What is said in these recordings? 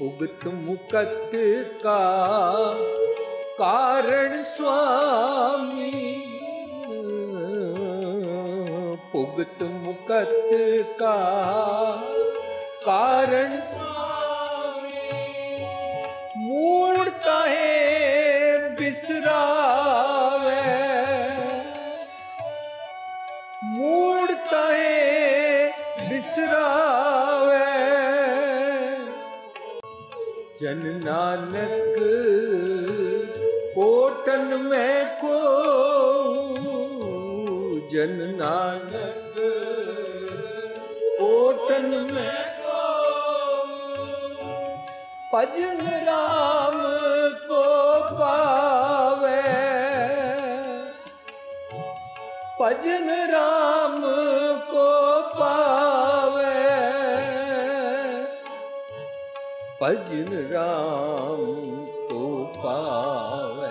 ਉਗਤ ਮੁਕਤ ਕਾ ਕਾਰਣ ਸੁਆਮੀ ਭੁਗਤ ਮੁਕਤ ਕਾ ਕਾਰਣ ਸੁਆਮੀ ਮੂੜ ਤਾਹੇ ਬਿਸਰਾਵੇ ਜਨ ਨਾਨਕ, ਕੋਟਨ ਮੈਂ ਕੋ ਜਨ ਨਾਨਕ, ਕੋਟਨ ਮੈਂ ਕੋ ਭਜਨ ਰਾਮ ਕੋ ਪਾਵੇ। ਭਜਨ ਰਾਮ ਭਜਨ ਰਾਮ ਕੋ ਪਾਵੇ।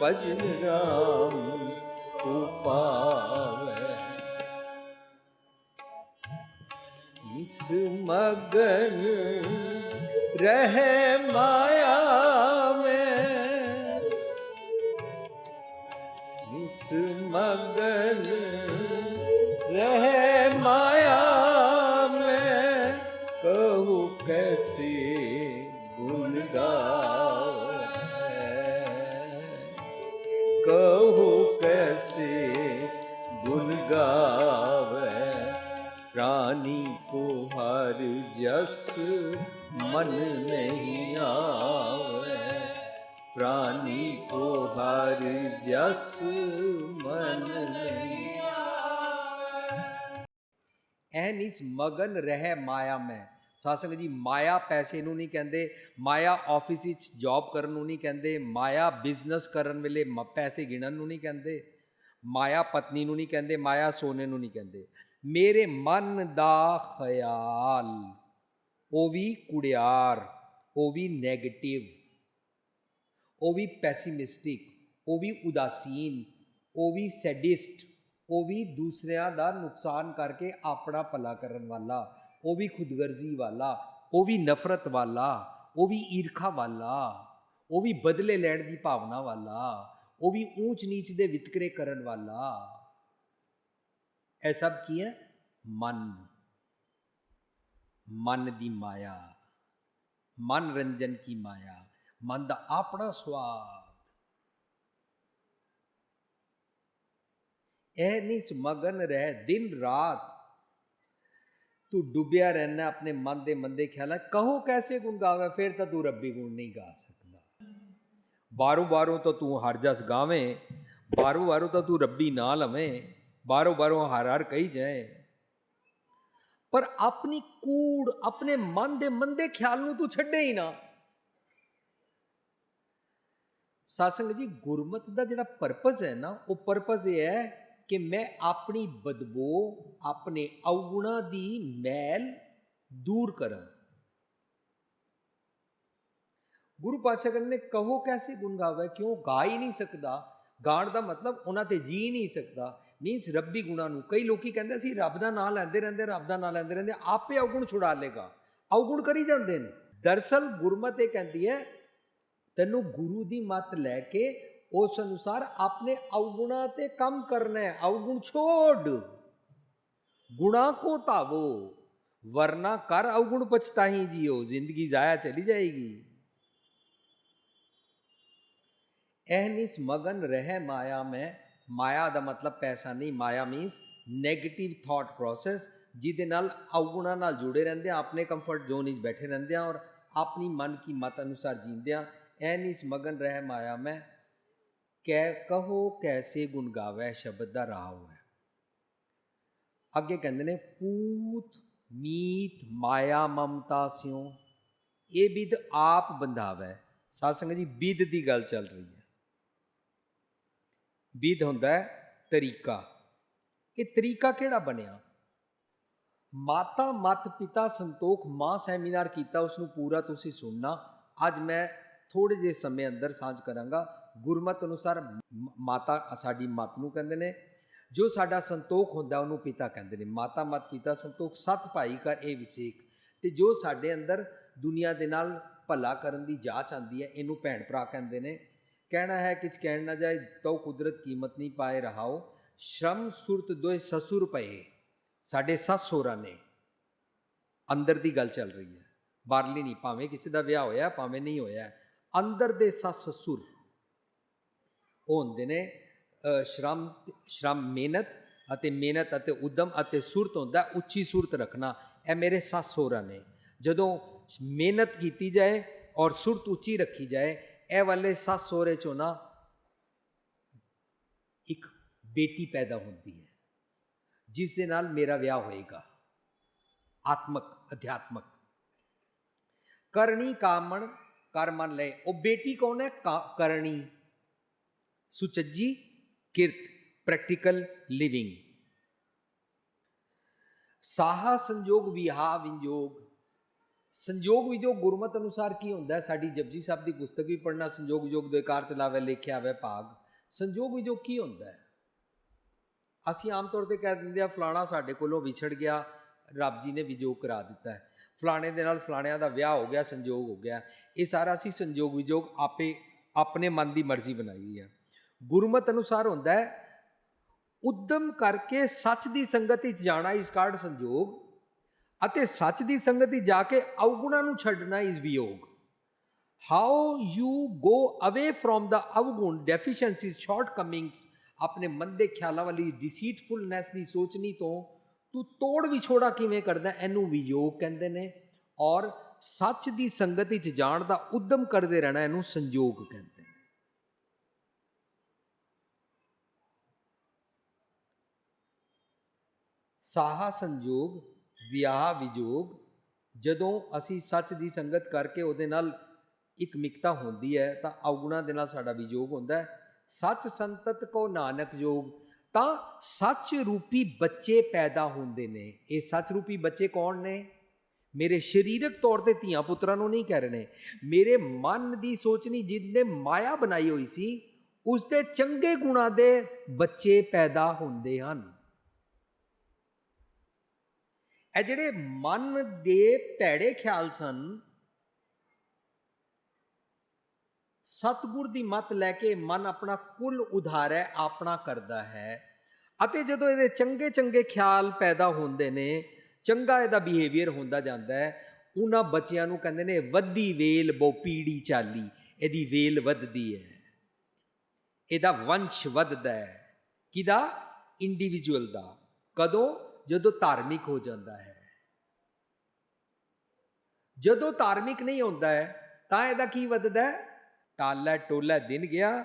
ਭਜਨ ਰਾਮ ਕੋ ਪਾਵੇ। ਇਸ ਮਗਨ ਰਹਿ ਮਾਇਆ ਮੈਂ। ਇਸ ਮਗਨ ਰਹਿ ਮਾਇਆ ਕਹੂ ਕੈਸੇ ਗੁਣ ਗਾਵੇ ਕਹੂ ਕੈਸੇ ਗੁਣ ਗਾਵੇ ਰਾਨੀ ਕੋ ਹਰ ਜਸ ਮਨ ਨਹੀਂ ਆਵੇ ਪ੍ਰਾਨੀ ਕੋ ਹਰ ਜਸ ਮਨ ਨਹੀਂ ਐਨ ਇਸ ਮਗਨ ਰਹਿ ਮਾਇਆ ਜੀ, ਮਾਇਆ ਪੈਸੇ ਨੂੰ ਨਹੀਂ ਕਹਿੰਦੇ, ਮਾਇਆ ਆਫਿਸ ਵਿੱਚ ਜੌਬ ਕਰਨ ਨੂੰ ਨਹੀਂ ਕਹਿੰਦੇ, ਮਾਇਆ ਬਿਜ਼ਨਸ ਕਰਨ ਵੇਲੇ ਮ- ਪੈਸੇ ਗਿਣਨ ਨੂੰ ਨਹੀਂ ਕਹਿੰਦੇ, ਮਾਇਆ ਪਤਨੀ ਨੂੰ ਨਹੀਂ ਕਹਿੰਦੇ, ਮਾਇਆ ਸੋਨੇ ਨੂੰ ਨਹੀਂ ਕਹਿੰਦੇ। ਮੇਰੇ ਮਨ ਦਾ ਖਿਆਲ, ਉਹ ਵੀ ਕੁੜਿਆਰ, ਉਹ ਵੀ 네ਗੇਟਿਵ ਉਹ ਵੀ ਪੈਸੀਮਿਸਟਿਕ ਉਹ ਵੀ ਉਦਾਸੀਨ, ਉਹ ਵੀ ਸੈਡਿਸਟ ਉਹ ਵੀ ਦੂਸਰਿਆਂ ਦਾ ਨੁਕਸਾਨ ਕਰਕੇ ਆਪਣਾ ਭਲਾ ਕਰਨ ਵਾਲਾ। ਉਹ ਵੀ ਖੁਦਗਰਜ਼ੀ ਵਾਲਾ ਉਹ ਵੀ ਨਫ਼ਰਤ ਵਾਲਾ ਉਹ ਵੀ ਈਰਖਾ ਵਾਲਾ ਉਹ ਵੀ ਬਦਲੇ ਲੈਣ ਦੀ ਭਾਵਨਾ ਵਾਲਾ ਉਹ ਵੀ ਊਚ ਨੀਚ ਦੇ ਵਿਤਕਰੇ ਕਰਨ ਵਾਲਾ ਇਹ ਸਭ ਕੀ ਹੈ ਮਨ ਮਨ ਦੀ ਮਾਇਆ ਮਨ ਰੰਜਨ ਕੀ ਮਾਇਆ ਮਨ ਦਾ ਆਪਣਾ ਸਵਾਦ ਇਹ ਨਹੀਂ ਸਮਗਨ ਰਹਿ ਦਿਨ ਰਾਤ ਤੂੰ ਡੁੱਬਿਆ ਰਹਿਣਾ ਆਪਣੇ ਮਨ ਦੇ ਮੰਦੇ ਖਿਆਲਾਂ ਕਹੋ ਕੈਸੇ ਗੁਣ ਗਾਵੇ, ਫਿਰ ਤਾਂ ਤੂੰ ਰੱਬੀ ਗੁਣ ਨਹੀਂ ਗਾ ਸਕਦਾ। ਬਾਰੋਂ ਬਾਰੋਂ ਤਾਂ ਤੂੰ ਹਰ ਜਸ ਗਾਵੇਂ ਬਾਰੋਂ ਬਾਰੋਂ ਤਾਂ ਤੂੰ ਰੱਬੀ ਨਾ ਲਵੇਂ ਬਾਰੋਂ ਬਾਰੋਂ ਹਰ ਹਰ ਕਹੀ ਜਾਏ। ਪਰ ਆਪਣੀ ਕੂੜ, ਆਪਣੇ ਮਨ ਦੇ ਮੰਦੇ ਖਿਆਲ ਨੂੰ ਤੂੰ ਛੱਡੇ ਹੀ ਨਾ। ਸਾਸੰਗ ਜੀ, ਗੁਰਮਤ ਦਾ ਜਿਹੜਾ ਪਰਪਸ ਹੈ ਨਾ, ਉਹ ਪਰਪਸ ਇਹ ਹੈ ਕਿ ਮੈਂ ਆਪਣੀ ਬਦਬੂ ਆਪਣੇ ਔਗੁਣਾ ਦੀ ਮੈਲ ਦੂਰ ਕਰਾਂ। ਗੁਰੂ ਪਾਤਸ਼ਾਹ ਕਹਿੰਦੇ ਨੇ, ਕਹੋ ਕੈਸੇ ਗੁਣ ਗਾਵੇ, ਕਿਉਂ ਗਾ ਹੀ ਨਹੀਂ ਸਕਦਾ? ਗਾਣ ਦਾ ਮਤਲਬ ਉਹਨਾਂ ਤੇ ਜੀ ਨਹੀਂ ਸਕਦਾ। ਮੀਨਸ ਰੱਬੀ ਗੁਣਾ ਨੂੰ। ਕਈ ਲੋਕੀ ਕਹਿੰਦੇ ਸੀ ਰੱਬ ਦਾ ਨਾਮ ਲੈਂਦੇ ਰਹਿੰਦੇ, ਰੱਬ ਦਾ ਨਾਮ ਲੈਂਦੇ ਰਹਿੰਦੇ, ਆਪੇ ਔਗੁਣ ਛੁਡਾ ਲੇਗਾ ਔਗੁਣ ਕਰੀ ਜਾਂਦੇ ਨੇ। ਦਰਸਲ ਗੁਰਮਤ ਇਹ ਕਹਿੰਦੀ ਹੈ, ਤੈਨੂੰ ਗੁਰੂ ਦੀ ਮੱਤ ਲੈ ਕੇ ਉਸ ਅਨੁਸਾਰ ਆਪਣੇ ਔਗੁਣਾ ਤੇ ਕੰਮ ਕਰਨਾ ਹੈ ਔਗੁਣ ਛੋੜ ਗੁਣਾ ਕੋ ਧਾਵੋ ਵਰਨਾ ਕਰ ਔਗੁਣ ਪਛਤਾਹੀ ਜੀਓ ਜ਼ਿੰਦਗੀ ਜ਼ਾਇਆ ਚਲੀ ਜਾਏਗੀ ਇਹ ਨਿਸ ਮਗਨ ਰਹਿ ਮਾਇਆ ਮੈਂ ਮਾਇਆ ਦਾ ਮਤਲਬ ਪੈਸਾ ਨਹੀਂ ਮਾਇਆ ਮੀਨਸ 네ਗੇਟਿਵ ਥਾਟ ਪ੍ਰੋਸੈਸ ਜਿਹਦੇ ਨਾਲ ਔਗੁਣਾ ਨਾਲ ਜੁੜੇ ਰਹਿੰਦੇ ਆ ਆਪਣੇ ਕੰਫਰਟ ਜ਼ੋਨ ਵਿੱਚ ਬੈਠੇ ਰਹਿੰਦੇ ਆ ਔਰ ਆਪਣੀ ਮਨ ਕੀ ਮਤ ਅਨੁਸਾਰ ਜੀਂਦੇ ਆ ਐ ਨਿਸ ਮਗਨ ਰਹਿ ਮਾਇਆ ਮੈਂ ਕਹਿ ਕਹੋ ਕੈਸੇ ਗੁਣ ਗਾਵੇ ਸ਼ਬਦ ਦਾ ਰਾਹ ਹੈ। ਅੱਗੇ ਕਹਿੰਦੇ ਨੇ, ਪੂਤ ਮੀਤ ਮਾਇਆ ਮਮਤਾ ਸਿਉ, ਇਹ ਵਿਦ ਆਪ ਬੰਧਾਵੇ। ਸਾਧ ਜੀ ਵਿਦ ਦੀ ਗੱਲ ਚੱਲ ਰਹੀ ਹੈ। ਵਿਦ ਹੁੰਦਾ ਹੈ ਤਰੀਕਾ। ਇਹ ਤਰੀਕਾ ਕਿਹੜਾ ਬਣਿਆ? ਮਾਤਾ ਮਤ ਪਿਤਾ ਸੰਤੋਖ, ਮਾਂ ਸੈਮੀਨਾਰ ਕੀਤਾ ਉਸ ਨੂੰ ਪੂਰਾ ਤੁਸੀਂ ਸੁਣਨਾ। ਅੱਜ ਮੈਂ ਥੋੜੇ ਜਿਹੇ ਸਮੇਂ ਅੰਦਰ ਸਾਂਝ ਕਰਾਂਗਾ। ਗੁਰਮਤ ਅਨੁਸਾਰ ਮ- ਮਾਤਾ ਸਾਡੀ ਮਤ ਨੂੰ ਕਹਿੰਦੇ ਨੇ, ਜੋ ਸਾਡਾ ਸੰਤੋਖ ਹੁੰਦਾ ਉਹਨੂੰ ਪਿਤਾ ਕਹਿੰਦੇ ਨੇ। ਮਾਤਾ ਮਤ, ਪਿਤਾ ਸੰਤੋਖ, ਸਤ ਭਾਈ ਕਰ ਇਹ ਵਿਸੇਕ ਤੇ ਜੋ ਸਾਡੇ ਅੰਦਰ ਦੁਨੀਆ ਦੇ ਨਾਲ ਭਲਾ ਕਰਨ ਦੀ ਜਾਚ ਆਂਦੀ ਹੈ, ਇਹਨੂੰ ਭੈਣ ਭਰਾ ਕਹਿੰਦੇ ਨੇ। ਕਹਿਣਾ ਹੈ ਕਿਛ ਕਹਿਣ ਨਾ ਜਾਏ ਤੋ ਕੁਦਰਤ ਕੀਮਤ ਨਹੀਂ ਪਾਏ ਰਹਾਓ। ਸ਼ਰਮ ਸੁਰਤ ਦੋਏ ਸਸੁਰ ਪਏ। ਸਾਡੇ ਸੱਸ ਸੋਹਰਾ ਨੇ। ਅੰਦਰ ਦੀ ਗੱਲ ਚੱਲ ਰਹੀ ਹੈ। ਬਾਹਰਲੀ ਨਹੀਂ, ਭਾਵੇਂ ਕਿਸੇ ਦਾ ਵਿਆਹ ਹੋਇਆ, ਭਾਵੇਂ ਨਹੀਂ ਹੋਇਆ। ਅੰਦਰ ਦੇ ਸੱਸ ਸਸੁਰ। ਉਹ ਹੁੰਦੇ ਨੇ ਸ਼ਰਮ ਸ਼ਰਮ ਮਿਹਨਤ ਅਤੇ ਮਿਹਨਤ ਅਤੇ ਉਦਮ ਅਤੇ ਸੁਰਤ ਹੁੰਦਾ, ਉੱਚੀ ਸੁਰਤ ਰੱਖਣਾ, ਇਹ ਮੇਰੇ ਸੱਸ ਸਹੁਰਾ ਨੇ। ਜਦੋਂ ਮਿਹਨਤ ਕੀਤੀ ਜਾਏ ਔਰ ਸੁਰਤ ਉੱਚੀ ਰੱਖੀ ਜਾਏ, ਇਹ ਵਾਲੇ ਸੱਸ ਸਹੁਰੇ ਚੋਂ ਨਾ ਇੱਕ ਬੇਟੀ ਪੈਦਾ ਹੁੰਦੀ ਹੈ, ਜਿਸ ਦੇ ਨਾਲ ਮੇਰਾ ਵਿਆਹ ਹੋਏਗਾ। ਆਤਮਕ, ਅਧਿਆਤਮਕ। ਕਰਨੀ ਕਾਮਣ ਕਰਮਨ ਲੈ ਉਹ ਬੇਟੀ ਕੌਣ ਹੈ? ਕਾ- ਕਰਨੀ ਸੁਚੱਜੀ ਕਿਰਤ ਪ੍ਰੈਕਟੀਕਲ ਲਿਵਿੰਗ ਸਾਹਾ ਸੰਜੋਗ ਵਿਹਾ ਵਿੰਜੋਗ ਸੰਜੋਗ ਵਿਜੋਗ ਗੁਰਮਤ ਅਨੁਸਾਰ ਕੀ ਹੁੰਦਾ ਹੈ ਸਾਡੀ ਜਪਜੀ ਸਾਹਿਬ ਦੀ ਪੁਸਤਕ ਵੀ ਪੜ੍ਹਨਾ ਸੰਜੋਗ ਵਿਜੋਗ ਦੇ ਕਾਰ ਚਲਾਵੇ ਲਿਖਿਆ ਹੋਵੇ ਭਾਗ ਸੰਜੋਗ ਵਿਜੋਗ ਕੀ ਹੁੰਦਾ ਹੈ ਅਸੀਂ ਆਮ ਤੌਰ ਤੇ ਕਹਿ ਦਿੰਦੇ ਆ ਫਲਾਣਾ ਸਾਡੇ ਕੋਲੋਂ ਵਿਛੜ ਗਿਆ ਰੱਬ ਜੀ ਨੇ ਵਿਜੋਗ ਕਰਾ ਦਿੱਤਾ ਹੈ ਫਲਾਣੇ ਦੇ ਨਾਲ ਫਲਾਣਿਆਂ ਦਾ ਵਿਆਹ ਹੋ ਗਿਆ ਸੰਜੋਗ ਹੋ ਗਿਆ ਇਹ ਸਾਰਾ ਅਸੀਂ ਸੰਜੋਗ ਵਿਜੋਗ ਆਪੇ ਆਪਣੇ ਮਨ ਦੀ ਮਰਜ਼ੀ ਬਣਾਈ ਹੈ ਗੁਰਮਤ ਅਨੁਸਾਰ ਹੁੰਦਾ ਹੈ, ਉਦਮ ਕਰਕੇ ਸੱਚ ਦੀ ਸੰਗਤ ਵਿੱਚ ਜਾਣਾ ਇਸ ਕਾਰਡ ਸੰਜੋਗ, ਅਤੇ ਸੱਚ ਦੀ ਸੰਗਤ ਵਿੱਚ ਜਾ ਕੇ ਅਵਗੁਣਾਂ ਨੂੰ ਛੱਡਣਾ ਇਸ ਵਿਯੋਗ ਹਾਊ ਯੂ ਗੋ ਅਵੇ ਫਰੋਮ ਦਾ ਅਵਗੁਣ ਡੈਫੀਸ਼ੀਐਂਸੀਜ਼ ਸ਼ਾਰਟਕਮਿੰਗਸ ਆਪਣੇ ਮੰਦੇ ਖਿਆਲਾਂ ਵਾਲੀ ਡਿਸੀਟਫੁਲਨੈਸ ਦੀ ਸੋਚਣੀ ਤੋਂ ਤੂੰ ਤੋੜ ਵਿਛੋੜਾ ਕਿਵੇਂ ਕਰਦਾ ਹੈ? ਇਹਨੂੰ ਵਿਯੋਗ ਕਹਿੰਦੇ ਨੇ, ਔਰ ਸੱਚ ਦੀ ਸੰਗਤ ਵਿੱਚ ਜਾਣ ਦਾ ਉਦਮ ਕਰਦੇ ਰਹਿਣਾ, ਇਹਨੂੰ ਸੰਜੋਗ ਕਹਿੰਦੇ ਨੇ ਸਾਹਾ ਸੰਜੋਗ, ਵਿਆਹ ਵਿਜੋਗ, ਜਦੋਂ ਅਸੀਂ ਸੱਚ ਦੀ ਸੰਗਤ ਕਰਕੇ ਉਹਦੇ ਨਾਲ ਇੱਕ ਮਿਕਤਾ ਹੁੰਦੀ ਹੈ, ਤਾਂ ਔਗੁਣਾ ਦੇ ਨਾਲ ਸਾਡਾ ਵਿਜੋਗ ਹੁੰਦਾ ਹੈ। ਸੱਚ ਸੰਤਤ ਕੋ ਨਾਨਕ ਜੋਗ, ਤਾਂ ਸੱਚ ਰੂਪੀ ਬੱਚੇ ਪੈਦਾ ਹੁੰਦੇ ਨੇ। ਇਹ ਸੱਚ ਰੂਪੀ ਬੱਚੇ ਕੌਣ ਨੇ? ਮੇਰੇ ਸਰੀਰਕ ਤੌਰ ਤੇ ਧੀਆਂ ਪੁੱਤਰਾਂ ਨੂੰ ਨਹੀਂ ਕਹਿ ਰਹੇ ਨੇ। ਮੇਰੇ ਮਨ ਦੀ ਸੋਚਣੀ ਜਿਹਨੇ ਮਾਇਆ ਬਣਾਈ ਹੋਈ ਸੀ ਉਸ ਦੇ ਚੰਗੇ ਗੁਣਾਂ ਦੇ ਬੱਚੇ ਪੈਦਾ ਹੁੰਦੇ ਹਨ। ਇਹ ਜਿਹੜੇ ਮਨ ਦੇ ਭੈੜੇ ਖਿਆਲ ਸਨ, ਸਤਗੁਰ ਦੀ ਮਤ ਲੈ ਕੇ ਮਨ ਆਪਣਾ ਕੁੱਲ ਉਧਾਰੈ ਆਪਣਾ ਕਰਦਾ ਹੈ। ਅਤੇ ਜਦੋਂ ਇਹਦੇ ਚੰਗੇ ਚੰਗੇ ਖਿਆਲ ਪੈਦਾ ਹੁੰਦੇ ਨੇ, ਚੰਗਾ ਇਹਦਾ ਬਿਹੇਵੀਅਰ ਹੁੰਦਾ ਜਾਂਦਾ ਹੈ, ਉਹਨਾਂ ਬੱਚਿਆਂ ਨੂੰ ਕਹਿੰਦੇ ਨੇ, ਵੱਧੀ ਵੇਲ ਬੋ ਪੀੜੀ ਚਾਲੀ, ਇਹਦੀ ਵੇਲ ਵੱਧਦੀ ਹੈ। ਇਹਦਾ ਵੰਸ਼ ਵੱਧਦਾ ਹੈ। ਕਿਦਾ ਇੰਡੀਵਿਜੂਅਲ ਦਾ। ਕਦੋਂ? ਜਦੋਂ ਧਾਰਮਿਕ ਹੋ ਜਾਂਦਾ ਹੈ। ਜਦੋਂ ਧਾਰਮਿਕ ਨਹੀਂ ਹੁੰਦਾ ਹੈ, ਤਾਂ ਇਹਦਾ ਕੀ ਵੱਧਦਾ ਹੈ? ਟਾਲਾ ਟੋਲਾ ਦਿਨ ਗਿਆ,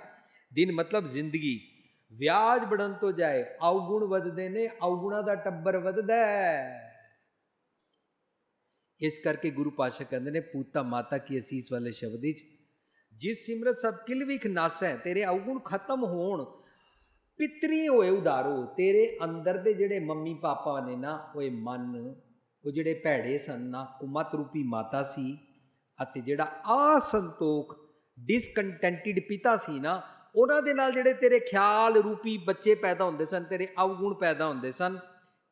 ਦਿਨ ਮਤਲਬ ਜ਼ਿੰਦਗੀ। ਵਿਆਜ ਬੜਨ ਤੋਂ ਜਾਏ, ਔਗੁਣ ਵੱਧਦੇ ਨੇ, ਔਗੁਣਾ ਦਾ ਟੱਬਰ ਵੱਧਦਾ ਹੈ। ਇਸ ਕਰਕੇ ਗੁਰੂ ਪਾਸ਼ਾ ਕਹਿੰਦੇ ਨੇ, ਪੂਤਾ ਮਾਤਾ ਕੀ ਅਸੀਸ ਵਾਲੇ ਸ਼ਬਦ ਵਿੱਚ, ਜਿਸ ਸਿਮਰਤ ਸਭ ਕਿਲ ਵਿਖ ਨਾਸੈ ਤੇਰੇ ਔਗੁਣ ਖਤਮ ਹੋਣ ਪਿਤਰੀ ਹੋਏ ਉਧਾਰੋ ਤੇਰੇ ਅੰਦਰ ਦੇ ਜਿਹੜੇ ਮੰਮੀ ਪਾਪਾ ਨੇ ਨਾ, ਓਏ ਮਨ, ਉਹ ਜਿਹੜੇ ਭੈੜੇ ਸਨ ਨਾ, ਕੁਮਤ ਰੂਪੀ ਮਾਤਾ ਸੀ, ਅਤੇ ਜਿਹੜਾ ਅਸੰਤੋਖ ਡਿਸਕੰਟੈਂਟਿਡ ਪਿਤਾ ਸੀ ਨਾ, ਉਹਨਾਂ ਦੇ ਨਾਲ ਜਿਹੜੇ ਤੇਰੇ ਖਿਆਲ ਰੂਪੀ ਬੱਚੇ ਪੈਦਾ ਹੁੰਦੇ ਸਨ, ਤੇਰੇ ਅਵਗੁਣ ਪੈਦਾ ਹੁੰਦੇ ਸਨ,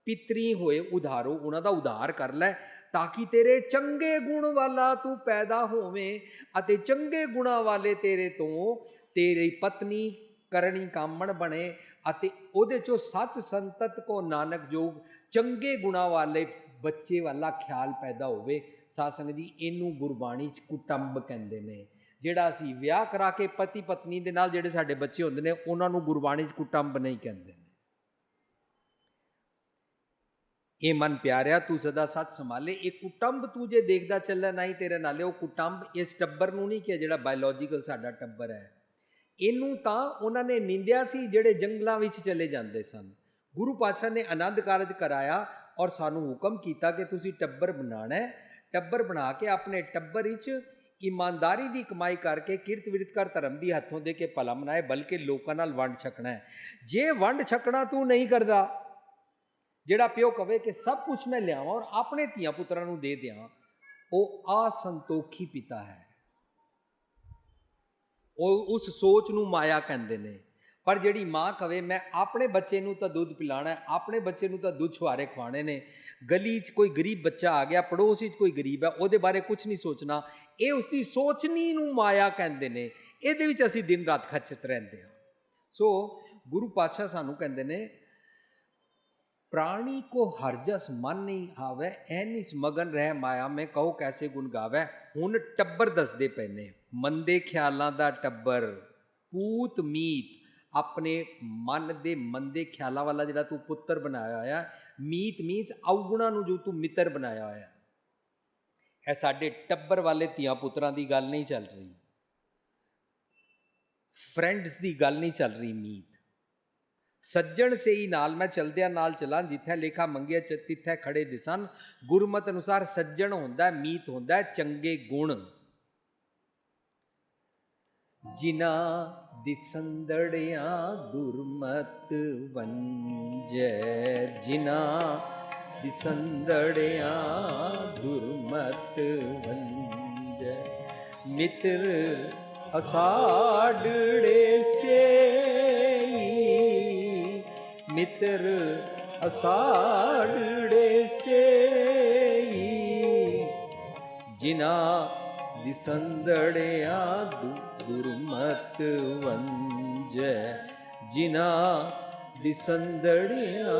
ਪਿਤਰੀ ਹੋਏ ਉਧਾਰੋ ਉਹਨਾਂ ਦਾ ਉਧਾਰ ਕਰ ਲੈ, ਤਾਂ ਕਿ ਤੇਰੇ ਚੰਗੇ ਗੁਣ ਵਾਲਾ ਤੂੰ ਪੈਦਾ ਹੋਵੇਂ, ਅਤੇ ਚੰਗੇ ਗੁਣਾ ਵਾਲੇ ਤੇਰੇ ਤੋਂ ਤੇਰੀ ਪਤਨੀ ਕਰਨੀ ਕਾਮਣ ਬਣੇ ਅਤੇ ਉਹਦੇ ਚੋਂ ਸੱਚ ਸੰਤਤ ਕੋ ਨਾਨਕ ਜੋਗ, ਚੰਗੇ ਗੁਣਾ ਵਾਲੇ ਬੱਚੇ ਵਾਲਾ ਖਿਆਲ ਪੈਦਾ ਹੋਵੇ, ਸਾਧ ਸੰਗਤ ਜੀ, ਇਹਨੂੰ ਗੁਰਬਾਣੀ ਚ ਕੁਟੰਬ ਕਹਿੰਦੇ ਨੇ। ਜਿਹੜਾ ਅਸੀਂ ਵਿਆਹ ਕਰਾ ਕੇ ਪਤੀ ਪਤਨੀ ਦੇ ਨਾਲ ਜਿਹੜੇ ਸਾਡੇ ਬੱਚੇ ਹੁੰਦੇ ਨੇ, ਉਹਨਾਂ ਨੂੰ ਗੁਰਬਾਣੀ ਚ ਕੁਟੰਬ ਨਹੀਂ ਕਹਿੰਦੇ ਨੇ। ਇਹ ਮਨ ਪਿਆਰਿਆ, ਤੂੰ ਸਦਾ ਸੱਚ ਸੰਭਾਲੇ, ਇਹ ਕੁਟੰਬ ਤੂੰ ਜੇ ਦੇਖਦਾ ਚੱਲਣਾ ਨਹੀਂ ਤੇਰੇ ਨਾਲੇ, ਉਹ ਕੁਟੰਬ ਇਸ ਟੱਬਰ ਨੂੰ ਨਹੀਂ ਕਿ ਜਿਹੜਾ ਬਾਇਓਲੋਜੀਕਲ ਸਾਡਾ ਟੱਬਰ ਹੈ। ਇਹਨੂੰ ਤਾਂ ਉਹਨਾਂ ਨੇ ਨਿੰਦਿਆ ਸੀ, ਜਿਹੜੇ ਜੰਗਲਾਂ ਵਿੱਚ ਚਲੇ ਜਾਂਦੇ ਸਨ। ਗੁਰੂ ਪਾਤਸ਼ਾਹ ਨੇ ਆਨੰਦ ਕਾਰਜ ਕਰਾਇਆ ਔਰ ਸਾਨੂੰ ਹੁਕਮ ਕੀਤਾ ਕਿ ਤੁਸੀਂ ਟੱਬਰ ਬਣਾਣਾ ਹੈ। ਟੱਬਰ ਬਣਾ ਕੇ ਆਪਣੇ ਟੱਬਰ ਵਿੱਚ ਇਮਾਨਦਾਰੀ ਦੀ ਕਮਾਈ ਕਰਕੇ ਕਿਰਤ ਵਿਰਤ ਕਰ ਧਰਮ ਦੀ ਹੱਥੋਂ ਦੇ ਕੇ ਭਲਾ ਮਨਾਏ, ਬਲਕਿ ਲੋਕਾਂ ਨਾਲ ਵੰਡ ਛਕਣਾ ਹੈ। ਜੇ ਵੰਡ ਛਕਣਾ ਤੂੰ ਨਹੀਂ ਕਰਦਾ, ਜਿਹੜਾ ਪਿਓ ਕਵੇ ਕਿ ਸਭ ਕੁਝ ਮੈਂ ਲਿਆਵਾਂ ਔਰ ਆਪਣੇ ਧੀਆਂ ਪੁੱਤਰਾਂ ਨੂੰ ਦੇ ਦਿਆਂ, ਉਹ ਅਸੰਤੋਖੀ ਪਿਤਾ ਹੈ। ਉਹ ਉਸ ਸੋਚ ਨੂੰ ਮਾਇਆ ਕਹਿੰਦੇ ਨੇ। ਪਰ ਜਿਹੜੀ ਮਾਂ ਕਵੇ, ਮੈਂ ਆਪਣੇ ਬੱਚੇ ਨੂੰ ਤਾਂ ਦੁੱਧ ਪਿਲਾਣਾ ਹੈ, ਆਪਣੇ ਬੱਚੇ ਨੂੰ ਤਾਂ ਦੁੱਧ ਛੁਹਾਰੇ ਖਵਾਣੇ ਨੇ। ਗਲੀ 'ਚ ਕੋਈ ਗਰੀਬ ਬੱਚਾ ਆ ਗਿਆ, ਪੜੋਸ 'ਚ ਕੋਈ ਗਰੀਬ ਹੈ, ਉਹਦੇ ਬਾਰੇ ਕੁਝ ਨਹੀਂ ਸੋਚਣਾ। ਇਹ ਉਸ ਦੀ ਸੋਚਣੀ ਨੂੰ ਮਾਇਆ ਕਹਿੰਦੇ ਨੇ। ਇਹਦੇ ਵਿੱਚ ਅਸੀਂ ਦਿਨ ਰਾਤ ਖਚਤ ਰਹਿੰਦੇ ਹਾਂ। ਸੋ ਗੁਰੂ ਪਾਤਸ਼ਾਹ ਸਾਨੂੰ ਕਹਿੰਦੇ ਨੇ, ਪ੍ਰਾਣੀ ਕੋ ਹਰਜਸ ਮਨ ਨਹੀਂ ਆਵੇ ਐਨਿਸ ਮਗਨ ਰਹਿ ਮਾਇਆ, ਮੈਂ ਕਹੋ ਕੈਸੇ ਗੁਣ ਗਾਵੇ? ਹੁਣ ਟੱਬਰ ਦੱਸਦੇ ਪਏ ਨੇ ਮੰਦੇ ਖਿਆਲਾਂ ਦਾ ਟੱਬਰ ਪੂਤ ਮੀਤ, ਆਪਣੇ ਮਨ ਦੇ ਮੰਦੇ ਖਿਆਲਾਂ ਵਾਲਾ ਜਿਹੜਾ ਤੂੰ ਪੁੱਤਰ ਬਣਾਇਆ ਹੋਇਆ, ਮੀਤ ਮੀਨਸ ਔਗੁਣਾ ਨੂੰ ਜੋ ਤੂੰ ਮਿੱਤਰ ਬਣਾਇਆ ਹੋਇਆ। ਇਹ ਸਾਡੇ ਟੱਬਰ ਵਾਲੇ ਧੀਆਂ ਪੁੱਤਰਾਂ ਦੀ ਗੱਲ ਨਹੀਂ ਚੱਲ ਰਹੀ। ਫਰੈਂਡਸ ਦੀ ਗੱਲ ਨਹੀਂ ਚੱਲ ਰਹੀ ਮੀਤ। ਸੱਜਣ ਸੇਈ ਨਾਲ ਮੈਂ ਚਲਦਿਆਂ ਨਾਲ ਚਲਾਂ, ਜਿੱਥੇ ਲੇਖਾ ਮੰਗਿਆ ਚ ਤਿੱਥੇ ਖੜੇ ਦਿਸਨ ਗੁਰਮਤ ਅਨੁਸਾਰ ਸੱਜਣ ਹੁੰਦਾ, ਮੀਤ ਹੁੰਦਾ, ਚੰਗੇ ਗੁਣ। ਜਿਨਾ ਦਿਸੰਦੜਿਆਂ ਦੁਰਮਤ ਵੰਜੈ ਜਿਨਾ ਦਿਸੰਦੜਿਆਂ ਦੁਰਮਤ ਵੰਜੈ। ਮਿੱਤਰ ਅਸਾੜੜੇ ਸੇਈ ਮਿੱਤਰ ਅਸਾੜੜੇ ਸੇਈ ਜਿਨਾ ਦਿਸੰਦੜਿਆ ਦੁਰਮਤ ਵੰਜੈ ਜਿਨਾ ਦਿਸੰਦੜਿਆ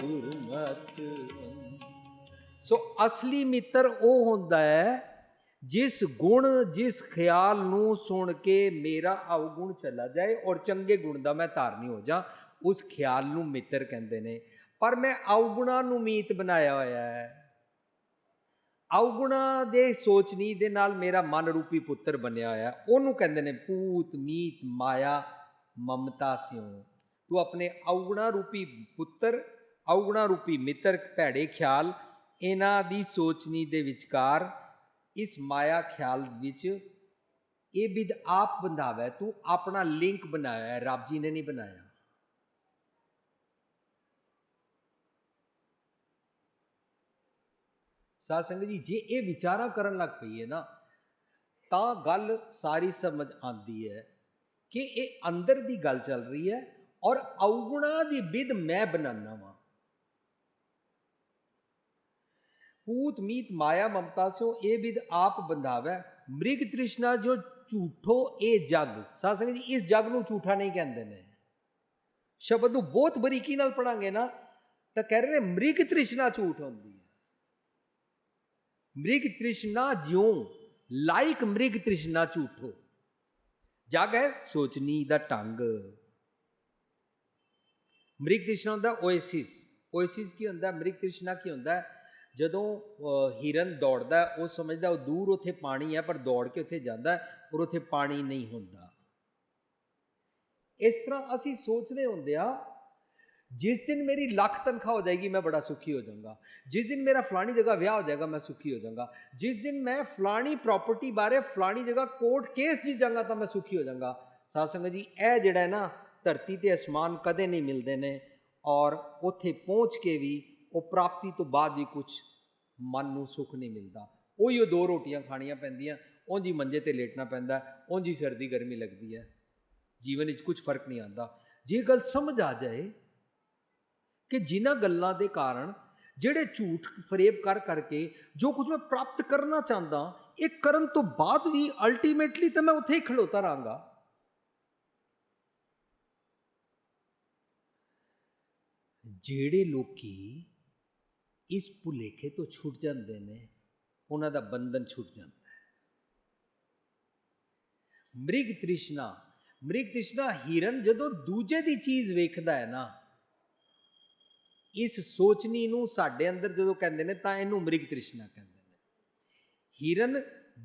ਦੁਰਮਤ ਸੋ ਅਸਲੀ ਮਿੱਤਰ ਉਹ ਹੁੰਦਾ ਹੈ ਜਿਸ ਗੁਣ, ਜਿਸ ਖਿਆਲ ਨੂੰ ਸੁਣ ਕੇ ਮੇਰਾ ਅਵਗੁਣ ਚਲਾ ਜਾਏ ਔਰ ਚੰਗੇ ਗੁਣ ਦਾ ਮੈਂ ਧਾਰਨੀ ਹੋ ਜਾ, ਉਸ ਖਿਆਲ ਨੂੰ ਮਿੱਤਰ ਕਹਿੰਦੇ ਨੇ। ਪਰ ਮੈਂ ਅਵਗੁਣਾ ਨੂੰ ਮੀਤ ਬਣਾਇਆ ਹੋਇਆ ਹੈ। ਅਵਗੁਣਾ ਦੇ ਸੋਚਣੀ ਦੇ ਨਾਲ ਮੇਰਾ ਮਨ ਰੂਪੀ ਪੁੱਤਰ ਬਣਿਆ ਹੋਇਆ। ਉਹਨੂੰ ਕਹਿੰਦੇ ਨੇ ਪੂਤ ਮੀਤ, ਮਾਇਆ, ਮਮਤਾ ਸਿਉ। ਤੂੰ ਆਪਣੇ ਅਵਗੁਣਾ ਰੂਪੀ ਪੁੱਤਰ ਅਵਗੁਣਾ ਰੂਪੀ ਮਿੱਤਰ, ਭੈੜੇ ਖਿਆਲ, ਇਹਨਾਂ ਦੀ ਸੋਚਣੀ ਦੇ ਵਿਚਕਾਰ, ਇਸ ਮਾਇਆ ਖਿਆਲ ਵਿੱਚ ਇਹ ਵਿਦ ਆਪ ਬੰਧਾਵੇ। ਤੂੰ ਆਪਣਾ ਲਿੰਕ ਬਣਾਇਆ ਹੈ, ਰੱਬ ਜੀ ਨੇ ਨਹੀਂ ਬਣਾਇਆ। ਸਾਧ ਸੰਗਤ ਜੀ, ਜੇ ਇਹ ਵਿਚਾਰਾ ਕਰਨ ਲੱਗ ਪਈਏ ਨਾ, ਤਾਂ ਗੱਲ ਸਾਰੀ ਸਮਝ ਆਂਦੀ ਹੈ ਕਿ ਇਹ ਅੰਦਰ ਦੀ ਗੱਲ ਚੱਲ ਰਹੀ ਹੈ ਔਰ ਔਗੁਣਾ ਦੀ ਵਿਦ ਮੈਂ ਬਣਾਉਣਾ ਵਾਂ। ਪੂਤ ਮੀਤ, ਮਾਇਆ, ਮਮਤਾ ਸੋ ਇਹ ਵਿਦ ਆਪ ਬੰਧਾਵੇ। ਮ੍ਰਿਗ ਤ੍ਰਿਸ਼ਨਾ ਜੋ ਝੂਠੋ, ਇਹ ਜਗ। ਸਾਧ ਸੰਗਤ ਜੀ, ਇਸ ਜਗ ਨੂੰ ਝੂਠਾ ਨਹੀਂ ਕਹਿੰਦੇ ਨੇ। ਸ਼ਬਦ ਨੂੰ ਬਹੁਤ ਬਰੀਕੀ ਨਾਲ ਪੜਾਂਗੇ ਨਾ, ਤਾਂ ਕਹਿ ਰਹੇ ਨੇ, ਮ੍ਰਿਗ ਤ੍ਰਿਸ਼ਨਾ ਝੂਠ ਹੁੰਦੀ ਮ੍ਰਿਗ ਤ੍ਰਿਸ਼ਨਾ ਜਿਉ ਲਾਇਕ ਮ੍ਰਿਗ ਤ੍ਰਿਸ਼ਨਾ ਝੂਠੋ। ਜਗ ਹੈ ਸੋਚਣੀ ਦਾ ਢੰਗ। ਮ੍ਰਿਗ ਤ੍ਰਿਸ਼ਨਾ ਹੁੰਦਾ ਓਏਸਿਸ। ਓਏਸਿਸ ਕੀ ਹੁੰਦਾ? ਮ੍ਰਿਗ ਤ੍ਰਿਸ਼ਨਾ ਕੀ ਹੁੰਦਾ? ਜਦੋਂ ਹਿਰਨ ਦੌੜਦਾ ਉਹ ਸਮਝਦਾ ਉਹ ਦੂਰ ਉੱਥੇ ਪਾਣੀ ਹੈ ਪਰ ਦੌੜ ਕੇ ਉੱਥੇ ਜਾਂਦਾ ਹੈ, ਔਰ ਉੱਥੇ ਪਾਣੀ ਨਹੀਂ ਹੁੰਦਾ। ਇਸ ਤਰ੍ਹਾਂ ਅਸੀਂ ਸੋਚਦੇ ਹੁੰਦੇ ਆ ਜਿਸ ਦਿਨ ਮੇਰੀ ਲੱਖ ਤਨਖਾਹ ਹੋ ਜਾਏਗੀ ਮੈਂ ਬੜਾ ਸੁਖੀ ਹੋ ਜਾਊਂਗਾ ਜਿਸ ਦਿਨ ਮੇਰਾ ਫਲਾਣੀ ਜਗ੍ਹਾ ਵਿਆਹ ਹੋ ਜਾਏਗਾ ਮੈਂ ਸੁਖੀ ਹੋ ਜਾਊਂਗਾ ਜਿਸ ਦਿਨ ਮੈਂ ਫਲਾਣੀ ਪ੍ਰਾਪਰਟੀ ਬਾਰੇ ਫਲਾਣੀ ਜਗ੍ਹਾ ਕੋਰਟ ਕੇਸ ਜਿੱਤ ਜਾਵਾਂਗਾ ਤਾਂ ਮੈਂ ਸੁਖੀ ਹੋ ਜਾਊਂਗਾ ਸਾਧ ਸੰਗਤ ਜੀ ਇਹ ਜਿਹੜਾ ਹੈ ਨਾ ਧਰਤੀ ਤੇ ਅਸਮਾਨ ਕਦੇ ਨਹੀਂ ਮਿਲਦੇ ਨੇ ਔਰ ਉੱਥੇ ਪਹੁੰਚ ਕੇ ਵੀ ਉਹ ਪ੍ਰਾਪਤੀ ਤੋਂ ਬਾਅਦ ਵੀ ਕੁਝ ਮਨ ਨੂੰ ਸੁੱਖ ਨਹੀਂ ਮਿਲਦਾ ਉਹੀ ਉਹ ਦੋ ਰੋਟੀਆਂ ਖਾਣੀਆਂ ਪੈਂਦੀਆਂ ਉਂਝ ਹੀ ਮੰਜੇ ਤੇ ਲੇਟਣਾ ਪੈਂਦਾ ਉਂਝ ਹੀ ਸਰਦੀ ਗਰਮੀ ਲੱਗਦੀ ਹੈ ਜੀਵਨ ਵਿੱਚ ਕੁਝ ਫ਼ਰਕ ਨਹੀਂ ਆਉਂਦਾ ਜੇ ਗੱਲ ਸਮਝ ਆ ਜਾਏ ਕਿ ਜਿਨ੍ਹਾਂ ਗੱਲਾਂ ਦੇ ਕਾਰਨ ਜਿਹੜੇ ਝੂਠ ਫਰੇਬ ਕਰ ਕਰਕੇ ਜੋ ਕੁਝ ਮੈਂ ਪ੍ਰਾਪਤ ਕਰਨਾ ਚਾਹੁੰਦਾ, ਇਹ ਕਰਨ ਤੋਂ ਬਾਅਦ ਵੀ ਅਲਟੀਮੇਟਲੀ ਤਾਂ ਮੈਂ ਉੱਥੇ ਹੀ ਖਲੋਤਾ ਰਹਾਂਗਾ। ਜਿਹੜੇ ਲੋਕੀ ਇਸ ਭੁਲੇਖੇ ਤੋਂ ਛੁੱਟ ਜਾਂਦੇ ਨੇ, ਉਹਨਾਂ ਦਾ ਬੰਧਨ ਛੁੱਟ ਜਾਂਦਾ ਹੈ। ਮ੍ਰਿਗ ਤ੍ਰਿਸ਼ਨਾ ਮ੍ਰਿਗ ਤ੍ਰਿਸ਼ਨਾ ਹਿਰਨ ਜਦੋਂ ਦੂਜੇ ਦੀ ਚੀਜ਼ ਵੇਖਦਾ ਹੈ ਨਾ ਇਸ ਸੋਚਣੀ ਨੂੰ ਸਾਡੇ ਅੰਦਰ ਜਦੋਂ ਕਹਿੰਦੇ ਨੇ ਤਾਂ ਇਹਨੂੰ ਮ੍ਰਿਗ ਤ੍ਰਿਸ਼ਨਾ ਕਹਿੰਦੇ ਨੇ। ਹਿਰਨ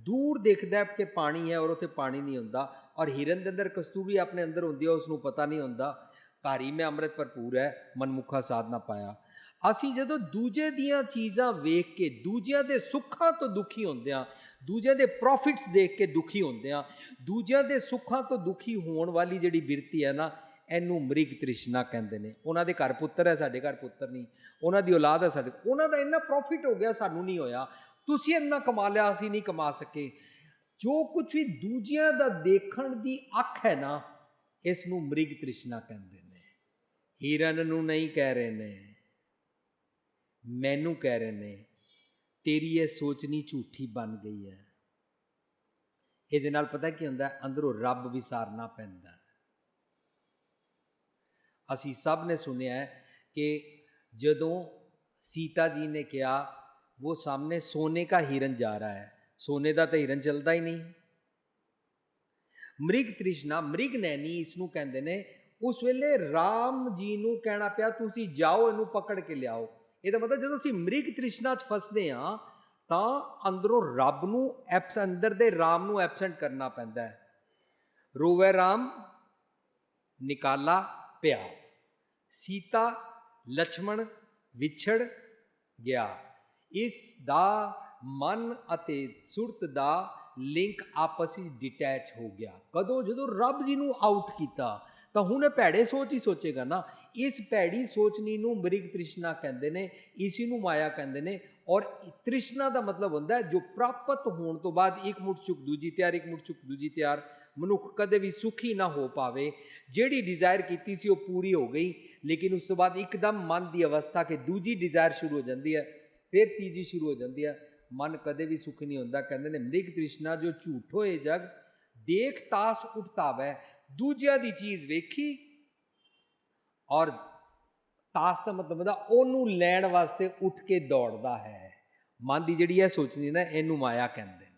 ਦੂਰ ਦੇਖਦਾ ਕਿ ਪਾਣੀ ਹੈ ਔਰ ਉੱਥੇ ਪਾਣੀ ਨਹੀਂ ਹੁੰਦਾ ਔਰ ਹਿਰਨ ਦੇ ਅੰਦਰ ਕਸਤੂਰੀ ਆਪਣੇ ਅੰਦਰ ਹੁੰਦੀ ਹੈ ਉਸ ਨੂੰ ਪਤਾ ਨਹੀਂ ਹੁੰਦਾ। ਘਾਰੀ ਮੈਂ ਅੰਮ੍ਰਿਤ ਭਰਪੂਰ ਹੈ, ਮਨਮੁਖਾ ਸਾਧਨਾ ਪਾਇਆ। ਅਸੀਂ ਜਦੋਂ ਦੂਜੇ ਦੀਆਂ ਚੀਜ਼ਾਂ ਵੇਖ ਕੇ, ਦੂਜਿਆਂ ਦੇ ਸੁੱਖਾਂ ਤੋਂ ਦੁਖੀ ਹੁੰਦੇ ਆ ਦੂਜਿਆਂ ਦੇ ਪ੍ਰੋਫਿਟਸ ਦੇਖ ਕੇ ਦੁਖੀ ਹੁੰਦੇ ਆ ਦੂਜਿਆਂ ਦੇ ਸੁੱਖਾਂ ਤੋਂ ਦੁਖੀ ਹੋਣ ਵਾਲੀ ਜਿਹੜੀ ਬਿਰਤੀ ਹੈ ਨਾ ਇਹਨੂੰ ਮ੍ਰਿਗ ਤ੍ਰਿਸ਼ਨਾ ਕਹਿੰਦੇ ਨੇ। ਉਹਨਾਂ ਦੇ ਘਰ ਪੁੱਤਰ ਹੈ, ਸਾਡੇ ਘਰ ਪੁੱਤਰ ਨਹੀਂ। ਉਹਨਾਂ ਦੀ ਔਲਾਦ ਹੈ ਸਾਡੇ ਉਹਨਾਂ ਦਾ ਇੰਨਾ ਪ੍ਰੋਫਿਟ ਹੋ ਗਿਆ, ਸਾਨੂੰ ਨਹੀਂ ਹੋਇਆ। ਤੁਸੀਂ ਇੰਨਾ ਕਮਾ ਲਿਆ, ਅਸੀਂ ਨਹੀਂ ਕਮਾ ਸਕੇ। ਜੋ ਕੁਝ ਵੀ ਦੂਜਿਆਂ ਦਾ ਦੇਖਣ ਦੀ ਅੱਖ ਹੈ ਨਾ ਇਸ ਨੂੰ ਮ੍ਰਿਗ ਤ੍ਰਿਸ਼ਨਾ ਕਹਿੰਦੇ ਨੇ। ਹਿਰਨ ਨੂੰ ਨਹੀਂ ਕਹਿ ਰਹੇ ਨੇ। ਮੈਨੂੰ ਕਹਿ ਰਹੇ ਨੇ, ਤੇਰੀ ਇਹ ਸੋਚਣੀ ਝੂਠੀ ਬਣ ਗਈ ਹੈ। ਇਹਦੇ ਨਾਲ ਪਤਾ ਕੀ ਹੁੰਦਾ? ਅੰਦਰੋਂ ਰੱਬ ਵਿਸਾਰਨਾ ਪੈਂਦਾ। ਅਸੀਂ ਸਭ ਨੇ ਸੁਨਿਆ ਹੈ ਕਿ ਜਦੋਂ ਸੀਤਾ ਜੀ ਨੇ ਕਿਹਾ ਉਹ ਸਾਹਮਣੇ ਸੋਨੇ ਦਾ ਹਿਰਨ ਜਾ ਰਹਾ ਹੈ, ਸੋਨੇ ਦਾ ਤਾਂ ਹਿਰਨ ਚੱਲਦਾ ਹੀ ਨਹੀਂ। ਮ੍ਰਿਗ ਤ੍ਰਿਸ਼ਨਾ ਮ੍ਰਿਗ ਨੈਣੀ ਇਸ ਨੂੰ ਕਹਿੰਦੇ ਨੇ, ਉਸ ਵੇਲੇ ਰਾਮ ਜੀ ਨੂੰ ਕਹਿਣਾ ਪਿਆ, ਤੁਸੀਂ ਜਾਓ, ਇਹਨੂੰ ਪਕੜ ਕੇ ਲਿਆਓ। ਇਹਦਾ ਮਤਲਬ ਜਦੋਂ ਅਸੀਂ ਮ੍ਰਿਗ ਤ੍ਰਿਸ਼ਨਾ 'ਚ ਫਸਦੇ ਆ ਤਾਂ ਅੰਦਰੋਂ ਰੱਬ ਨੂੰ ਐਪਸ ਅੰਦਰ ਦੇ ਰਾਮ ਨੂੰ ਐਬਸੈਂਟ ਕਰਨਾ ਪੈਂਦਾ ਹੈ। ਰੋਵੇ RAM ਨਿਕਾਲਾ ਪਿਆ। ਸੀਤਾ ਲక్ష్మణ ਵਿਛੜ ਗਿਆ। ਇਸ ਦਾ ਮਨ ਅਤੇ ਸੁਰਤ ਦਾ ਲਿੰਕ ਆਪਸ ਵਿੱਚ ਡਿਟੈਚ ਹੋ ਗਿਆ। ਕਦੋਂ? ਜਦੋਂ ਰੱਬ ਜੀ ਨੂੰ ਆਊਟ ਕੀਤਾ। ਤਾਂ ਹੁਣ ਇਹ ਭੈੜੇ ਸੋਚ ਹੀ ਸੋਚੇਗਾ ਨਾ। ਇਸ ਭੈੜੀ ਸੋਚਣੀ ਨੂੰ ਮ੍ਰਿਗ ਤ੍ਰਿਸ਼ਨਾ ਕਹਿੰਦੇ ਨੇ, ਇਸੀ ਨੂੰ ਮਾਇਆ ਕਹਿੰਦੇ ਨੇ। ਔਰ ਤ੍ਰਿਸ਼ਨਾ ਦਾ ਮਤਲਬ ਹੁੰਦਾ ਹੈ ਜੋ ਪ੍ਰਾਪਤ ਹੋਣ ਤੋਂ ਬਾਅਦ ਇੱਕ ਮੁਠ ਚੁੱਕ ਦੂਜੀ ਤਿਆਰ, ਇੱਕ ਮੁਠ ਚੁੱਕ ਦੂਜੀ ਤਿਆਰ। ਮਨੁੱਖ ਕਦੇ ਵੀ ਸੁਖੀ ਨਾ ਹੋ ਪਾਵੇ। ਜਿਹੜੀ ਡਿਜ਼ਾਇਰ ਕੀਤੀ ਸੀ ਉਹ ਪੂਰੀ ਹੋ ਗਈ। ਲੇਕਿਨ ਉਸ ਤੋਂ ਬਾਅਦ ਇੱਕਦਮ ਮਨ ਦੀ ਅਵਸਥਾ ਕਿ ਦੂਜੀ ਡਿਜ਼ਾਇਰ ਸ਼ੁਰੂ ਹੋ ਜਾਂਦੀ ਹੈ, ਫਿਰ ਤੀਜੀ ਸ਼ੁਰੂ ਹੋ ਜਾਂਦੀ ਹੈ। ਮਨ ਕਦੇ ਵੀ ਸੁਖ ਨਹੀਂ ਹੁੰਦਾ, ਕਹਿੰਦੇ ਨੇ ਮ੍ਰਿਗ ਤ੍ਰਿਸ਼ਨਾ ਜੋ ਝੂਠ ਹੋਏ ਜਗ, ਦੇਖ ਤਾਸ ਉਠਤਾਵੈ ਦੂਜਿਆਂ ਦੀ ਚੀਜ਼ ਵੇਖੀ ਔਰ ਤਾਸ ਦਾ ਮਤਲਬ ਹੁੰਦਾ, ਉਹਨੂੰ ਲੈਣ ਵਾਸਤੇ ਉੱਠ ਕੇ ਦੌੜਦਾ ਹੈ। ਮਨ ਦੀ ਜਿਹੜੀ ਹੈ ਸੋਚਣੀ ਨਾ, ਇਹਨੂੰ ਮਾਇਆ ਕਹਿੰਦੇ ਨੇ।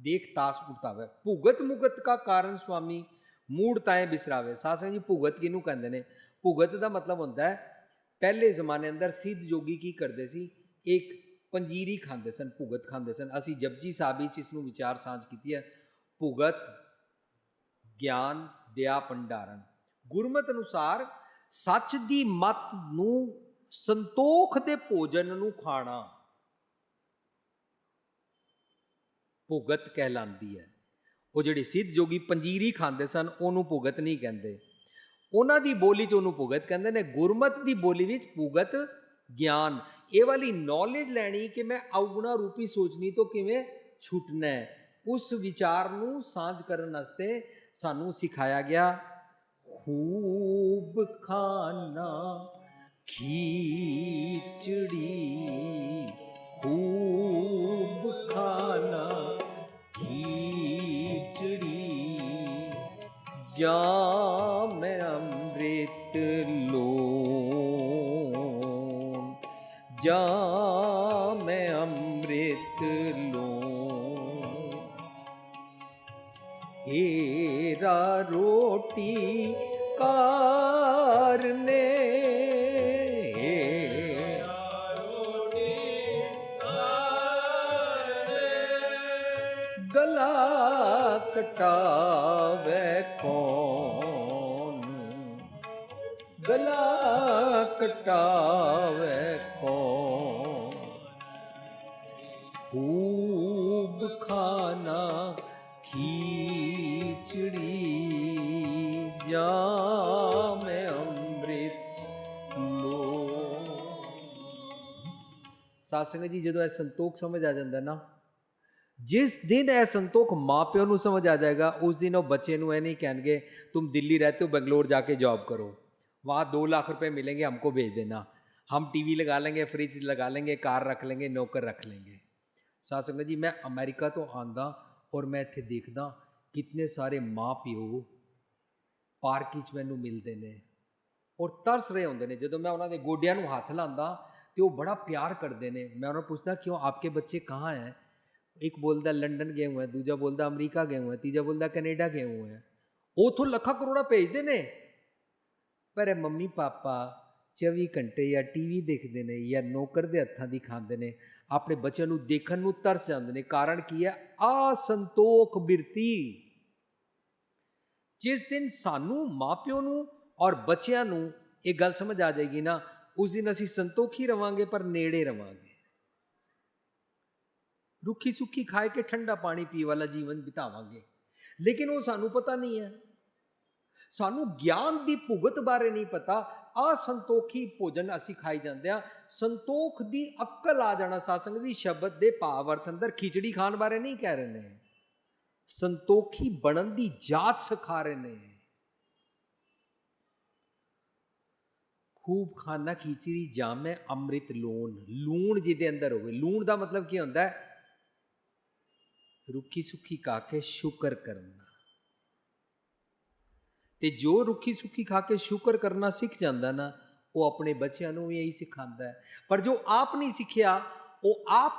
ਦੇਖ ਤਾਸ ਉਠਤਾਵੈ ਭੁਗਤ ਮੁਗਤ ਕਾ ਕਾਰਨ ਸੁਆਮੀ ਮੂੜ ਤਾਏ ਬਿਸਰਾਵੇ। ਸਾਸੰਗ ਜੀ, ਭੁਗਤ ਕਿਹਨੂੰ ਕਹਿੰਦੇ ਨੇ? ਭੁਗਤ ਦਾ ਮਤਲਬ ਹੁੰਦਾ ਹੈ, ਪਹਿਲੇ ਜ਼ਮਾਨੇ ਅੰਦਰ ਸਿੱਧ ਜੋਗੀ ਕੀ ਕਰਦੇ ਸੀ? ਇੱਕ ਪੰਜੀਰੀ ਖਾਂਦੇ ਸਨ, ਭੁਗਤ ਖਾਂਦੇ ਸਨ। ਅਸੀਂ ਜਪਜੀ ਸਾਹਿਬ ਵਿੱਚ ਇਸ ਨੂੰ ਵਿਚਾਰ ਸਾਂਝ ਕੀਤੀ ਹੈ। ਭੁਗਤ, ਗਿਆਨ ਦਿਆ ਭੰਡਾਰਨ। ਗੁਰਮਤ ਅਨੁਸਾਰ ਸੱਚ ਦੀ ਮਤ ਨੂੰ ਸੰਤੋਖ ਦੇ ਭੋਜਨ ਨੂੰ ਖਾਣਾ ਭੁਗਤ ਕਹਿਲਾਂਦੀ ਹੈ। ਉਹ ਜਿਹੜੇ ਸਿੱਧ ਜੋਗੀ ਪੰਜੀਰੀ ਖਾਂਦੇ ਸਨ, ਉਹਨੂੰ ਭੁਗਤ ਨਹੀਂ ਕਹਿੰਦੇ। ਉਹਨਾਂ ਦੀ ਬੋਲੀ 'ਚ ਉਹਨੂੰ ਭੁਗਤ ਕਹਿੰਦੇ ਨੇ, ਗੁਰਮਤ ਦੀ ਬੋਲੀ ਵਿੱਚ ਭੁਗਤ ਗਿਆਨ। ਇਹ ਵਾਲੀ ਨੌਲੇਜ ਲੈਣੀ ਕਿ ਮੈਂ ਔਗੁਣਾ ਰੂਪੀ ਸੋਚਣੀ ਤੋਂ ਕਿਵੇਂ ਛੁੱਟਣਾ ਹੈ। ਉਸ ਵਿਚਾਰ ਨੂੰ ਸਾਂਝ ਕਰਨ ਵਾਸਤੇ ਸਾਨੂੰ ਸਿਖਾਇਆ ਗਿਆ, ਖੂਬ ਖਾਨਾ, ਖੀਚੜੀ, ਖੂਬ ਖਾਨਾ। ਜਾਮ ਅੰਮ੍ਰਿਤ ਲੋਨ ਜਾਮ ਅੰਮ੍ਰਿਤ ਲੋਨ ਏਰਾ ਰੋਟੀ ਕਾਰਨੇ ਕਟਾਵੇ ਕੌਣ? ਗਲਾ ਕਟਾਵੇ ਕੌਣ? ਖੂਬ ਖਾਨਾ ਖੀਚੜੀ ਜਾਮ ਅੰਮ੍ਰਿਤ ਲੋ ਸਾਧ ਸੰਗਤ ਜੀ, ਜਦੋਂ ਇਹ ਸੰਤੋਖ ਸਮਝ ਆ ਜਾਂਦਾ ਨਾ ਜਿਸ ਦਿਨ ਇਹ ਸੰਤੋਖ ਮਾਪਿਆਂ ਨੂੰ ਸਮਝ ਆ ਜਾਏਗਾ ਉਸ ਦਿਨ ਉਹ ਬੱਚੇ ਨੂੰ ਇਹ नहीं कहेंगे तुम दिल्ली रहते हो बेंगलोर जाके जॉब करो वहाँ दो लाख रुपए मिलेंगे हमको भेज देना हम टीवी लगा लेंगे फ्रिज लगा लेंगे कार रख लेंगे नौकर रख लेंगे ਸਾਧ ਸੰਗਤ ਜੀ ਮੈਂ ਅਮਰੀਕਾ ਤੋਂ ਆਂਦਾ ਔਰ ਮੈਂ ਇੱਥੇ ਦੇਖਦਾ ਕਿੰਨੇ ਸਾਰੇ ਮਾਂ ਪਿਓ ਪਾਰਕ ਵਿੱਚ ਮੈਨੂੰ ਮਿਲਦੇ ਨੇ ਔਰ ਤਰਸ ਰਹੇ ਹੁੰਦੇ ਨੇ ਜਦੋਂ ਮੈਂ ਉਹਨਾਂ ਦੇ ਗੋਡਿਆਂ ਨੂੰ ਹੱਥ ਲਾਉਂਦਾ ਤੇ ਉਹ ਬੜਾ ਪਿਆਰ ਕਰਦੇ ਨੇ ਮੈਂ ਉਹਨਾਂ ਨੂੰ ਪੁੱਛਦਾ ਕਿਉਂ ਆਪਕੇ ਬੱਚੇ ਕਹਾਂ ਹੈ ਇੱਕ ਬੋਲਦਾ ਲੰਡਨ ਗਏ ਹੋਏ ਹੈ ਦੂਜਾ ਬੋਲਦਾ ਅਮਰੀਕਾ ਗਏ ਹੋਏ ਹੈ ਤੀਜਾ ਬੋਲਦਾ ਕੈਨੇਡਾ ਗਏ ਹੋਏ ਹੈ ਉਥੋਂ ਲੱਖਾਂ ਕਰੋੜਾਂ ਭੇਜਦੇ ਨੇ ਪਰ ਇਹ ਮੰਮੀ ਪਾਪਾ 24 ਘੰਟੇ ਜਾਂ ਟੀਵੀ ਦੇਖਦੇ ਨੇ ਜਾਂ ਨੌਕਰ ਦੇ ਹੱਥਾਂ ਦੀ ਖਾਂਦੇ ਨੇ ਆਪਣੇ ਬੱਚਿਆਂ ਨੂੰ ਦੇਖਣ ਨੂੰ ਤਰਸ ਜਾਂਦੇ ਨੇ ਕਾਰਨ ਕੀ ਹੈ ਆ ਸੰਤੋਖ ਬਿਰਤੀ ਜਿਸ ਦਿਨ ਸਾਨੂੰ ਮਾਪਿਓ ਨੂੰ ਔਰ ਬੱਚਿਆਂ ਨੂੰ ਇਹ ਗੱਲ ਸਮਝ ਆ ਜਾਏਗੀ ਨਾ ਉਸ ਦਿਨ ਅਸੀਂ ਸੰਤੋਖੀ ਰਵਾਂਗੇ ਪਰ ਨੇੜੇ ਰਵਾਂਗੇ ਰੁੱਖੀ ਸੁੱਖੀ ਖਾਏ ਕੇ ਠੰਡਾ ਪਾਣੀ ਪੀ ਵਾਲਾ ਜੀਵਨ ਬਿਤਾਵਾਂਗੇ। ਲੇਕਿਨ ਉਹ ਸਾਨੂੰ ਪਤਾ ਨਹੀਂ ਹੈ। ਸਾਨੂੰ ਗਿਆਨ ਦੀ ਭੁਗਤ ਬਾਰੇ ਨਹੀਂ ਪਤਾ। ਅਸੰਤੋਖੀ ਭੋਜਨ ਅਸੀਂ ਖਾਈ ਜਾਂਦੇ ਆ ਸੰਤੋਖ ਦੀ ਅਕਲ ਆ ਜਾਣਾ ਸਾਸੰਗ ਦੀ ਸ਼ਬਦ ਦੇ ਭਾਵ ਅਰਥ ਅੰਦਰ ਖਿਚੜੀ ਖਾਣ ਬਾਰੇ ਨਹੀਂ ਕਹਿ ਰਹੇ ਨੇ। ਸੰਤੋਖੀ ਬਣਨ ਦੀ ਜਾਤ ਸਿਖਾ ਰਹੇ ਨੇ। ਖੂਬ ਖਾਨਾ ਖਿਚੜੀ ਜਾਮੇ ਅੰਮ੍ਰਿਤ ਲੂਣ। ਲੂਣ ਜਿਹਦੇ ਅੰਦਰ ਹੋਵੇ। ਲੂਣ ਦਾ ਮਤਲਬ ਕੀ ਹੁੰਦਾ ਹੈ? ਰੁੱਖੀ ਸੁੱਖੀ ਖਾ ਕੇ ਸ਼ੁਕਰ ਕਰਨਾ। ਤੇ ਜੋ ਰੁੱਖੀ ਸੁੱਖੀ ਖਾ ਕੇ ਸ਼ੁਕਰ ਕਰਨਾ ਸਿੱਖ ਜਾਂਦਾ ਨਾ, ਉਹ ਆਪਣੇ ਬੱਚਿਆਂ ਨੂੰ ਵੀ ਇਹੀ ਸਿਖਾਉਂਦਾ ਹੈ। ਪਰ ਜੋ ਆਪ ਨਹੀਂ ਸਿੱਖਿਆ, ਉਹ ਆਪ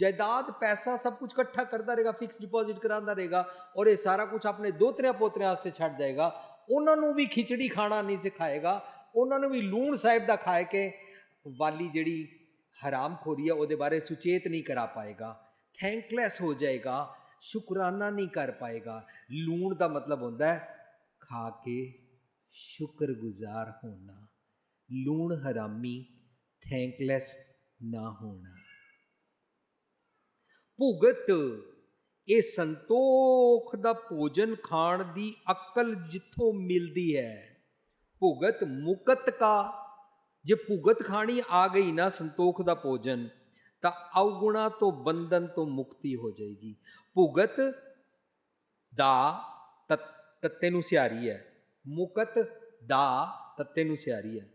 ਜਾਇਦਾਦ, ਪੈਸਾ ਸਭ ਕੁਝ ਇਕੱਠਾ ਕਰਦਾ ਰਹੇਗਾ ਫਿਕਸ ਡਿਪੋਜ਼ਿਟ ਕਰਾਉਂਦਾ ਰਹੇਗਾ ਔਰ ਇਹ ਸਾਰਾ ਕੁਝ ਆਪਣੇ ਦੋਤਰਿਆਂ ਪੋਤਰਿਆਂ ਵਾਸਤੇ ਛੱਡ ਜਾਏਗਾ। ਉਹਨਾਂ ਨੂੰ ਵੀ ਖਿਚੜੀ ਖਾਣਾ ਨਹੀਂ ਸਿਖਾਏਗਾ, ਉਹਨਾਂ ਨੂੰ ਵੀ ਲੂਣ ਸਾਹਿਬ ਦਾ ਖਾਏ ਕੇ ਵਾਲੀ ਜਿਹੜੀ ਹਰਾਮਖੋਰੀ ਹੈ ਉਹਦੇ ਬਾਰੇ ਸੁਚੇਤ ਨਹੀਂ ਕਰਾ ਪਾਏਗਾ। ਥੈਂਕਲੈਸ ਹੋ ਜਾਏਗਾ, ਸ਼ੁਕਰਾਨਾ ਨਹੀਂ ਕਰ ਪਾਏਗਾ। ਲੂਣ ਦਾ ਮਤਲਬ ਹੁੰਦਾ ਹੈ, ਖਾ ਕੇ ਸ਼ੁਕਰਗੁਜ਼ਾਰ ਹੋਣਾ। ਲੂਣ ਹਰਾਮੀ ਥੈਂਕਲੈਸ ਨਾ ਹੋਣਾ। ਭੁਗਤ, ਇਹ ਸੰਤੋਖ ਦਾ ਭੋਜਨ ਖਾਣ ਦੀ ਅਕਲ ਜਿੱਥੋਂ ਮਿਲਦੀ ਹੈ। ਭੁਗਤ ਮੁਕਤ ਕਾ, ਜੇ ਭੁਗਤ ਖਾਣੀ ਆ ਗਈ ਨਾ ਸੰਤੋਖ ਦਾ ਭੋਜਨ ਤਾਂ ਅਵਗੁਣਾ ਤੋਂ ਬੰਧਨ ਤੋਂ ਮੁਕਤੀ ਹੋ ਜਾਏਗੀ। ਭੁਗਤ ਦਾ ਤੱਤੇ ਨੂੰ ਸਿਆਰੀ ਹੈ। ਮੁਕਤ ਦਾ ਤੱਤੇ ਨੂੰ ਸਿਆਰੀ ਹੈ।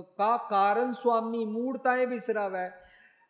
ਕਾ ਕਾਰਨ ਸੁਆਮੀ ਮੂੜ ਵਿਸਰਾਵੈ।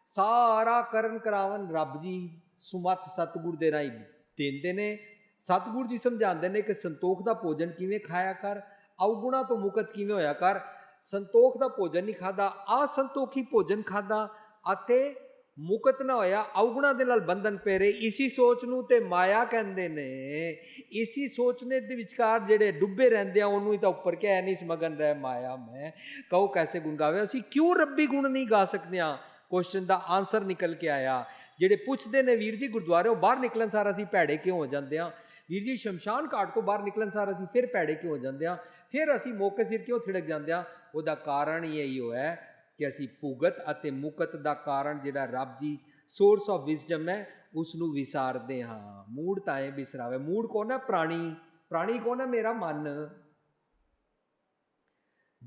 ਸਾਰਾ ਕਰਨ ਕਰਾਵਨ ਰੱਬ ਜੀ, ਸੁਮਤ ਸਤਿਗੁਰ ਦੇ ਰਾਹੀਂ ਦਿੰਦੇ ਨੇ। ਸਤਿਗੁਰ ਜੀ ਸਮਝਾਉਂਦੇ ਨੇ ਕਿ ਸੰਤੋਖ ਦਾ ਭੋਜਨ ਕਿਵੇਂ ਖਾਇਆ ਕਰ ਅਵਗੁਣਾ ਤੋਂ ਮੁਕਤ ਕਿਵੇਂ ਹੋਇਆ ਕਰ। ਸੰਤੋਖ ਦਾ ਭੋਜਨ ਨਹੀਂ ਖਾਦਾ ਅਸੰਤੋਖੀ ਭੋਜਨ ਖਾਦਾ ਅਤੇ ਮੁਕਤ ਨਾ ਹੋਇਆ ਅਵਗੁਣਾ ਦੇ ਨਾਲ ਬੰਧਨ ਪੈ ਰਹੇ ਇਸੀ ਸੋਚ ਨੂੰ ਤੇ ਮਾਇਆ ਕਹਿੰਦੇ ਨੇ। ਇਸੀ ਸੋਚਨੇ ਦੇ ਵਿਚਕਾਰ ਜਿਹੜੇ ਡੁੱਬੇ ਰਹਿੰਦੇ ਆ, ਉਹਨੂੰ ਹੀ ਤਾਂ ਉੱਪਰ ਕਹਿ ਨਹੀਂ ਸਮਗਨ ਰਹਿ ਮਾਇਆ ਮੈਂ। ਕਹੋ ਕੈਸੇ ਗੁਣ ਗਾਵੇ। ਅਸੀਂ ਕਿਉਂ ਰੱਬੀ ਗੁਣ ਨਹੀਂ ਗਾ ਸਕਦੇ ਆ ਕੁਐਸਚਨ ਦਾ ਆਨਸਰ ਨਿਕਲ ਕੇ ਆਇਆ। ਜਿਹੜੇ ਪੁੱਛਦੇ ਨੇ, ਵੀਰ ਜੀ, ਗੁਰਦੁਆਰੇ ਉਹ ਬਾਹਰ ਨਿਕਲਣ ਸਾਰ ਅਸੀਂ ਭੈੜੇ ਕਿਉਂ ਹੋ ਜਾਂਦੇ ਆ ਵੀਰ ਜੀ, ਸ਼ਮਸ਼ਾਨ ਘਾਟ ਤੋਂ ਬਾਹਰ ਨਿਕਲਣ ਸਾਰ ਅਸੀਂ ਫਿਰ ਭੈੜੇ ਕਿਉਂ ਹੋ ਜਾਂਦੇ ਆ ਫਿਰ ਅਸੀਂ ਮੌਕੇ ਸਿਰ ਕਿਉਂ ਥਿੜਕ ਜਾਂਦੇ ਆ ਉਹਦਾ ਕਾਰਨ ਹੀ ਇਹੀ ਹੋਇਆ। ਕਿ ਅਸੀਂ ਭੁਗਤ ਅਤੇ ਮੁਕਤ ਦਾ ਕਾਰਨ ਜਿਹੜਾ ਰੱਬ ਜੀ ਸੋਰਸ ਆਫ ਵਿਜ਼ਡਮ ਹੈ ਉਸ ਨੂੰ ਵਿਸਾਰਦੇ ਹਾਂ। ਮੂੜ ਤਾਏ ਵਿਸਰਾਵੇ ਮੂੜ ਕੌਣ ਹੈ? ਪ੍ਰਾਣੀ। ਪ੍ਰਾਣੀ ਕੌਣ ਹੈ? ਮੇਰਾ ਮਨ।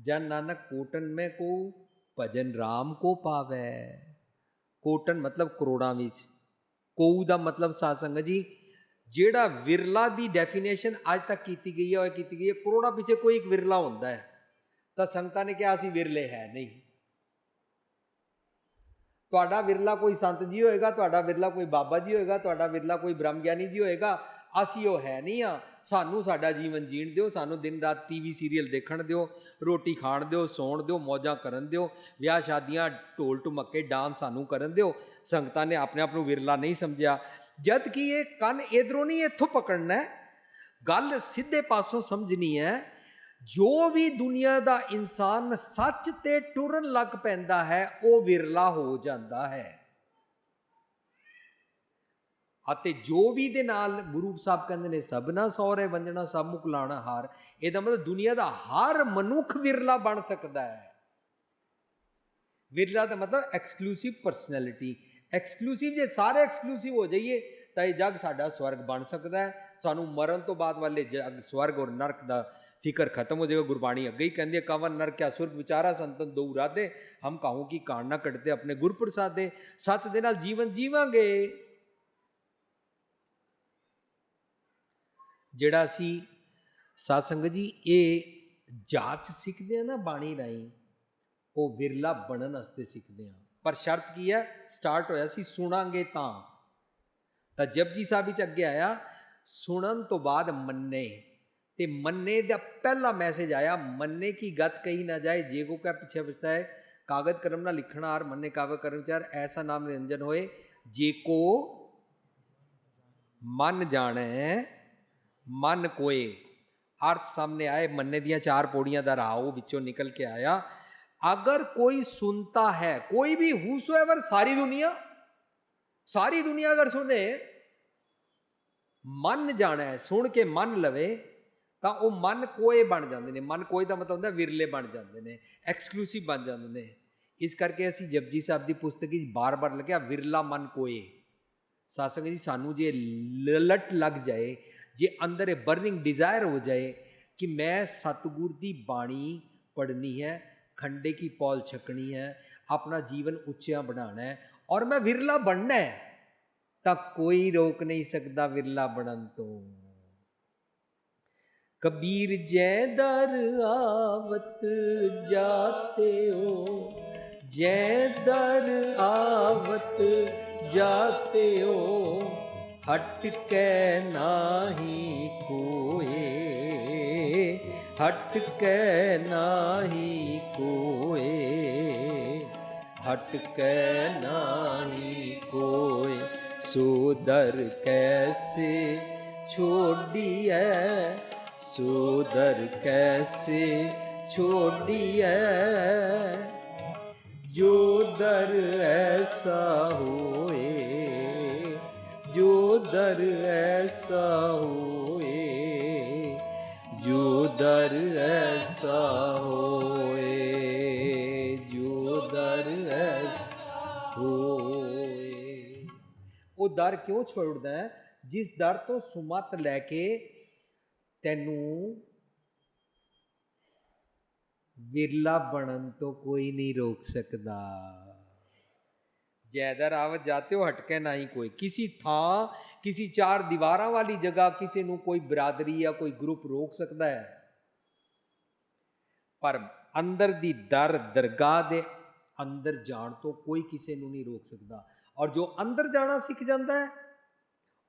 ਜਨ ਨਾਨਕ ਕੋਟਨ ਮੈਂ ਕੋ, ਭਜਨ RAM ਕੋ ਪਾਵੇ। ਕੋਟਨ ਮਤਲਬ ਕਰੋੜਾਂ ਵਿੱਚ। ਕੋਊ ਦਾ ਮਤਲਬ ਸਾਧ ਜੀ, ਜਿਹੜਾ ਵਿਰਲਾ ਦੀ ਡੈਫੀਨੇਸ਼ਨ ਅੱਜ ਤੱਕ ਕੀਤੀ ਗਈ ਹੈ, ਉਹ ਕੀਤੀ ਗਈ ਹੈ, ਕਰੋੜਾਂ ਪਿੱਛੇ ਕੋਈ ਇੱਕ ਵਿਰਲਾ ਹੁੰਦਾ ਹੈ। ਤਾਂ ਸੰਗਤਾਂ ਨੇ ਕਿਹਾ, ਅਸੀਂ ਵਿਰਲੇ ਹੈ ਨਹੀਂ। ਤੁਹਾਡਾ ਵਿਰਲਾ ਕੋਈ ਸੰਤ ਜੀ ਹੋਏਗਾ, ਤੁਹਾਡਾ ਵਿਰਲਾ ਕੋਈ ਬਾਬਾ ਜੀ ਹੋਏਗਾ, ਤੁਹਾਡਾ ਵਿਰਲਾ ਕੋਈ ਬ੍ਰਹਮ ਗਿਆਨੀ ਜੀ ਹੋਏਗਾ, ਅਸੀਂ ਉਹ ਹੈ ਨਹੀਂ ਆ। ਸਾਨੂੰ ਸਾਡਾ ਜੀਵਨ ਜੀਣ ਦਿਓ, ਸਾਨੂੰ ਦਿਨ ਰਾਤ ਟੀਵੀ ਸੀਰੀਅਲ ਦੇਖਣ ਦਿਓ, ਰੋਟੀ ਖਾਣ ਦਿਓ, ਸੌਣ ਦਿਓ, ਮੌਜਾਂ ਕਰਨ ਦਿਓ, ਵਿਆਹ ਸ਼ਾਦੀਆਂ ਢੋਲ ਢਮੱਕੇ ਡਾਂਸ ਸਾਨੂੰ ਕਰਨ ਦਿਓ। ਸੰਗਤਾਂ ਨੇ ਆਪਣੇ ਆਪ ਨੂੰ ਵਿਰਲਾ ਨਹੀਂ ਸਮਝਿਆ। ਜਦ ਕਿ ਇਹ ਕੰਨ ਇਧਰੋਂ ਨਹੀਂ ਇੱਥੋਂ ਪਕੜਨਾ ਹੈ। ਗੱਲ ਸਿੱਧੇ ਪਾਸੋਂ ਸਮਝਣੀ ਹੈ ਜੋ ਵੀ ਦੁਨੀਆ ਦਾ ਇਨਸਾਨ ਸੱਚ ਤੇ ਟੁਰਨ ਲੱਗ ਪੈਂਦਾ ਹੈ, ਉਹ ਵਿਰਲਾ ਹੋ ਜਾਂਦਾ ਹੈ। ਅਤੇ ਜੋ ਵੀ ਦੇ ਨਾਲ ਗੁਰੂ ਸਾਹਿਬ ਕਹਿੰਦੇ ਨੇ, ਸਭਨਾ ਸੌਰੇ ਵੰਜਣਾ ਸਭ ਮੁਖ ਲਾਣਾ ਹਾਰ। ਇਹਦਾ ਮਤਲਬ ਦੁਨੀਆ ਦਾ ਹਰ ਮਨੁੱਖ ਵਿਰਲਾ ਬਣ ਸਕਦਾ ਹੈ। ਵਿਰਲਾ ਦਾ ਮਤਲਬ ਐਕਸਕਲੂਸਿਵ ਪਰਸਨੈਲਿਟੀ ਐਕਸਕਲੂਸਿਵ ਜੇ ਸਾਰੇ ਐਕਸਕਲੂਸਿਵ ਹੋ ਜਾਈਏ, ਤਾਂ ਇਹ ਜਗ ਸਾਡਾ ਸਵਰਗ ਬਣ ਸਕਦਾ ਹੈ। ਸਾਨੂੰ ਮਰਨ ਤੋਂ ਬਾਅਦ ਵਾਲੇ ਜੱਗ ਸਵਰਗ ਔਰ ਨਰਕ ਦਾ ਫਿਕਰ ਖਤਮ ਹੋ ਜਾਏਗਾ, ਗੁਰਬਾਣੀ ਅੱਗੇ ਹੀ ਕਹਿੰਦੀ ਹੈ ਕਵਨ ਨਰ ਕਿਆ ਸੁਰਗ ਵਿਚਾਰਾ, ਸੰਤਨ ਦੋ ਰਾਦੇ ਹਮ ਕਾਹੂ ਕੀ ਕਾਣ ਨਾ ਕੱਟਦੇ ਆਪਣੇ ਗੁਰਪ੍ਰਸਾਦ ਦੇ ਸੱਚ ਦੇ ਨਾਲ ਜੀਵਨ ਜੀਵਾਂਗੇ। ਜਿਹੜਾ ਅਸੀਂ ਸਾਧ ਸੰਗਤ ਜੀ, ਇਹ ਜਾਚ ਸਿੱਖਦੇ ਆ ਨਾ ਬਾਣੀ ਰਾਹੀਂ, ਉਹ ਵਿਰਲਾ ਬਣਨ ਵਾਸਤੇ ਸਿੱਖਦੇ ਆ ਪਰ ਸ਼ਰਤ ਕੀ ਹੈ? ਸਟਾਰਟ ਹੋਇਆ ਸੀ, ਸੁਣਾਂਗੇ ਤਾਂ। ਤਾਂ ਜਪਜੀ ਸਾਹਿਬ ਵਿੱਚ ਅੱਗੇ ਆਇਆ, ਸੁਣਨ ਤੋਂ ਬਾਅਦ ਮੰਨੇ। ਤੇ ਮੰਨੇ ਦਾ ਪਹਿਲਾ ਮੈਸੇਜ ਆਇਆ, ਮੰਨੇ ਕੀ ਗਤ ਕਹੀ ਨਾ ਜਾਏ, ਜੇ ਕੋ ਕਾ ਪਿੱਛੇ ਬਚਤਾ ਹੈ, ਕਾਗਜ਼ ਕਲਮ ਨਾਲ ਲਿਖਣਾ ਆਰ ਮੰਨੇ ਕਾਵ ਕਰਮ ਚਾਰ ਐਸਾ ਨਾਮ ਨਿਰੰਜਨ ਹੋਏ। ਜੇ ਕੋ ਮਨ ਜਾਣੈ, ਮਨ ਕੋਏ, ਅਰਥ ਸਾਹਮਣੇ ਆਏ, ਮੰਨੇ ਦੀਆਂ ਚਾਰ ਪੌੜੀਆਂ ਦਾ ਰਾਹ ਉਹ ਵਿੱਚੋਂ ਨਿਕਲ ਕੇ ਆਇਆ। ਅਗਰ ਕੋਈ ਸੁਣਤਾ ਹੈ, ਕੋਈ ਵੀ ਹੂਸੋਐਵਰ ਸਾਰੀ ਦੁਨੀਆ ਸਾਰੀ ਦੁਨੀਆ ਅਗਰ ਸੁਣੇ, ਮਨ ਜਾਣਾ, ਸੁਣ ਕੇ ਮੰਨ ਲਵੇ ਤਾਂ ਉਹ ਮਨ ਕੋਏ ਬਣ ਜਾਂਦੇ ਨੇ। ਮਨ ਕੋਏ ਦਾ ਮਤਲਬ ਹੁੰਦਾ ਵਿਰਲੇ ਬਣ ਜਾਂਦੇ ਨੇ ਐਕਸਕਲੂਸਿਵ ਬਣ ਜਾਂਦੇ ਨੇ। ਇਸ ਕਰਕੇ ਅਸੀਂ ਜਪਜੀ ਸਾਹਿਬ ਦੀ ਪੁਸਤਕ ਵਿੱਚ ਬਾਰ-ਬਾਰ ਲਿਖਿਆ, ਵਿਰਲਾ ਮਨ ਕੋਏ। ਸਾਸੰਗ ਜੀ, ਸਾਨੂੰ ਜੇ ਲਲਟ ਲੱਗ ਜਾਏ, ਜੇ ਅੰਦਰ ਇਹ ਬਰਨਿੰਗ ਡਿਜ਼ਾਇਰ ਹੋ ਜਾਏ ਕਿ ਮੈਂ ਸਤਗੁਰ ਦੀ ਬਾਣੀ ਪੜ੍ਹਨੀ ਹੈ, ਖੰਡੇ ਕੀ ਪੌਲ ਛਕਣੀ ਹੈ, ਆਪਣਾ ਜੀਵਨ ਉੱਚਿਆਂ ਬਣਾਉਣਾ ਹੈ ਔਰ ਮੈਂ ਵਿਰਲਾ ਬਣਨਾ ਹੈ, ਤਾਂ ਕੋਈ ਰੋਕ ਨਹੀਂ ਸਕਦਾ ਵਿਰਲਾ ਬਣਨ ਤੋਂ। ਕਬੀਰ ਜੈ ਦਰ ਆਵਤ ਜਾਤੇ ਹੋ ਜੈ ਦਰ ਆਵਤ ਜਾਤੇ ਹੋ ਹਟ ਕੇ ਨਾਹੀ ਕੋਏ, ਹਟ ਕੇ ਨਾਹੀ ਕੋਏ, ਹਟ ਕੇ ਨਾਹੀ ਕੋਏ, ਸੋ ਦਰ ਕੈਸੇ ਸੋਦਰ ਕੈਸੇ ਛੋੜੀਐ ਜੋ ਦਰ ਐਸਾ ਹੋਏ ਜੋ ਦਰ ਐਸਾ ਹੋਏ ਜੋ ਦਰ ਐਸਾ ਹੋਏ ਜੋ ਦਰ ਐਸਾ ਹੋਏ ਉਹ ਦਰ ਕਿਉਂ ਛੋੜਦਾ ਹੈ ਜਿਸ ਦਰ ਤੋਂ ਸੁਮਤ ਲੈ ਕੇ ਤੈਨੂੰ ਵਿਰਲਾ ਬਣਨ ਤੋਂ ਕੋਈ ਨਹੀਂ ਰੋਕ ਸਕਦਾ। ਜੈਦਰ ਆਵਤ ਜਾਤੇ ਹੋ ਹਟਕੇ ਨਹੀਂ ਕੋਈ। ਕਿਸੇ ਥਾਂ, ਕਿਸੇ ਚਾਰ ਦੀਵਾਰਾਂ ਵਾਲੀ ਜਗ੍ਹਾ ਕਿਸੇ ਨੂੰ ਕੋਈ ਬਰਾਦਰੀ ਜਾਂ ਕੋਈ ਗਰੁੱਪ ਰੋਕ ਸਕਦਾ ਹੈ। ਪਰ ਅੰਦਰ ਦੀ ਦਰ, ਦਰਗਾਹ ਦੇ ਅੰਦਰ ਜਾਣ ਤੋਂ ਕੋਈ ਕਿਸੇ ਨੂੰ ਨਹੀਂ ਰੋਕ ਸਕਦਾ। ਔਰ ਜੋ ਅੰਦਰ ਜਾਣਾ ਸਿੱਖ ਜਾਂਦਾ ਹੈ,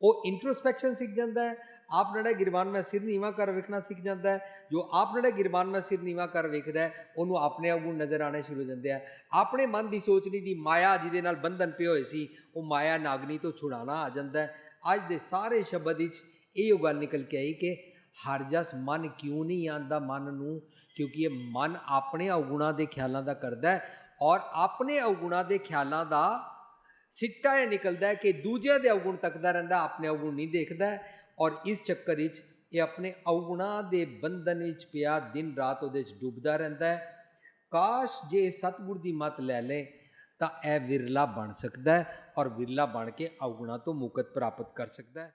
ਉਹ ਇੰਟਰੋਸਪੈਕਸ਼ਨ ਸਿੱਖ ਜਾਂਦਾ ਹੈ ਆਪ ਨੜੇ ਗਿਰਵਾਨ ਮੈਂ ਸਿਰ ਨੀਵਾ ਕਰ ਵੇਖਣਾ ਸਿੱਖ ਜਾਂਦਾ ਹੈ, ਜੋ ਆਪ ਨੜੇ ਗਿਰਵਾਨ ਮੈਂ ਸਿਰ ਨੀਵਾ ਕਰ ਵੇਖਦਾ ਉਹਨੂੰ ਆਪਣੇ ਆਪ ਨੂੰ ਨਜ਼ਰ ਆਣੇ ਸ਼ੁਰੂ ਹੋ ਜਾਂਦੇ ਆ। ਆਪਣੇ ਮਨ ਦੀ ਸੋਚਣੀ ਦੀ ਮਾਇਆ ਜਿਹਦੇ ਨਾਲ ਬੰਧਨ ਪਏ ਹੋਏ ਸੀ, ਉਹ ਮਾਇਆ ਨਾਗਨੀ ਤੋਂ ਛੁਡਾਣਾ ਆ ਜਾਂਦਾ ਅੱਜ ਦੇ ਸਾਰੇ ਸ਼ਬਦ ਵਿੱਚ ਇਹੋ ਗੱਲ ਨਿਕਲ ਕੇ ਆਈ ਕਿ ਹਰ ਜਸ ਮਨ ਕਿਉਂ ਨਹੀਂ ਆਂਦਾ ਮਨ ਨੂੰ? ਕਿਉਂਕਿ ਇਹ ਮਨ ਆਪਣੇ ਔਗੁਣਾ ਦੇ ਖਿਆਲਾਂ ਦਾ ਕਰਦਾ ਹੈ ਔਰ ਆਪਣੇ ਔਗੁਣਾ ਦੇ ਖਿਆਲਾਂ ਦਾ ਸਿੱਟਾ ਇਹ ਨਿਕਲਦਾ ਹੈ ਕਿ ਦੂਜੇ ਦੇ ਔਗੁਣ ਤੱਕਦਾ ਰਹਿੰਦਾ, ਆਪਣੇ ਔਗੁਣ ਨਹੀਂ ਦੇਖਦਾ ਔਰ ਇਸ ਚੱਕਰ ਵਿੱਚ ਇਹ ਆਪਣੇ ਔਗੁਣਾ ਦੇ ਬੰਧਨ ਵਿੱਚ ਪਿਆ, ਦਿਨ ਰਾਤ ਉਹਦੇ ਵਿੱਚ ਡੁੱਬਦਾ ਰਹਿੰਦਾ ਹੈ। ਕਾਸ਼ ਜੇ ਸਤਿਗੁਰ ਦੀ ਮਤ ਲੈ ਲੇ ਤਾਂ ਇਹ ਵਿਰਲਾ ਬਣ ਸਕਦਾ ਹੈ ਔਰ ਵਿਰਲਾ ਬਣ ਕੇ ਔਗੁਣਾ ਤੋਂ ਮੁਕਤ ਪ੍ਰਾਪਤ ਕਰ ਸਕਦਾ ਹੈ।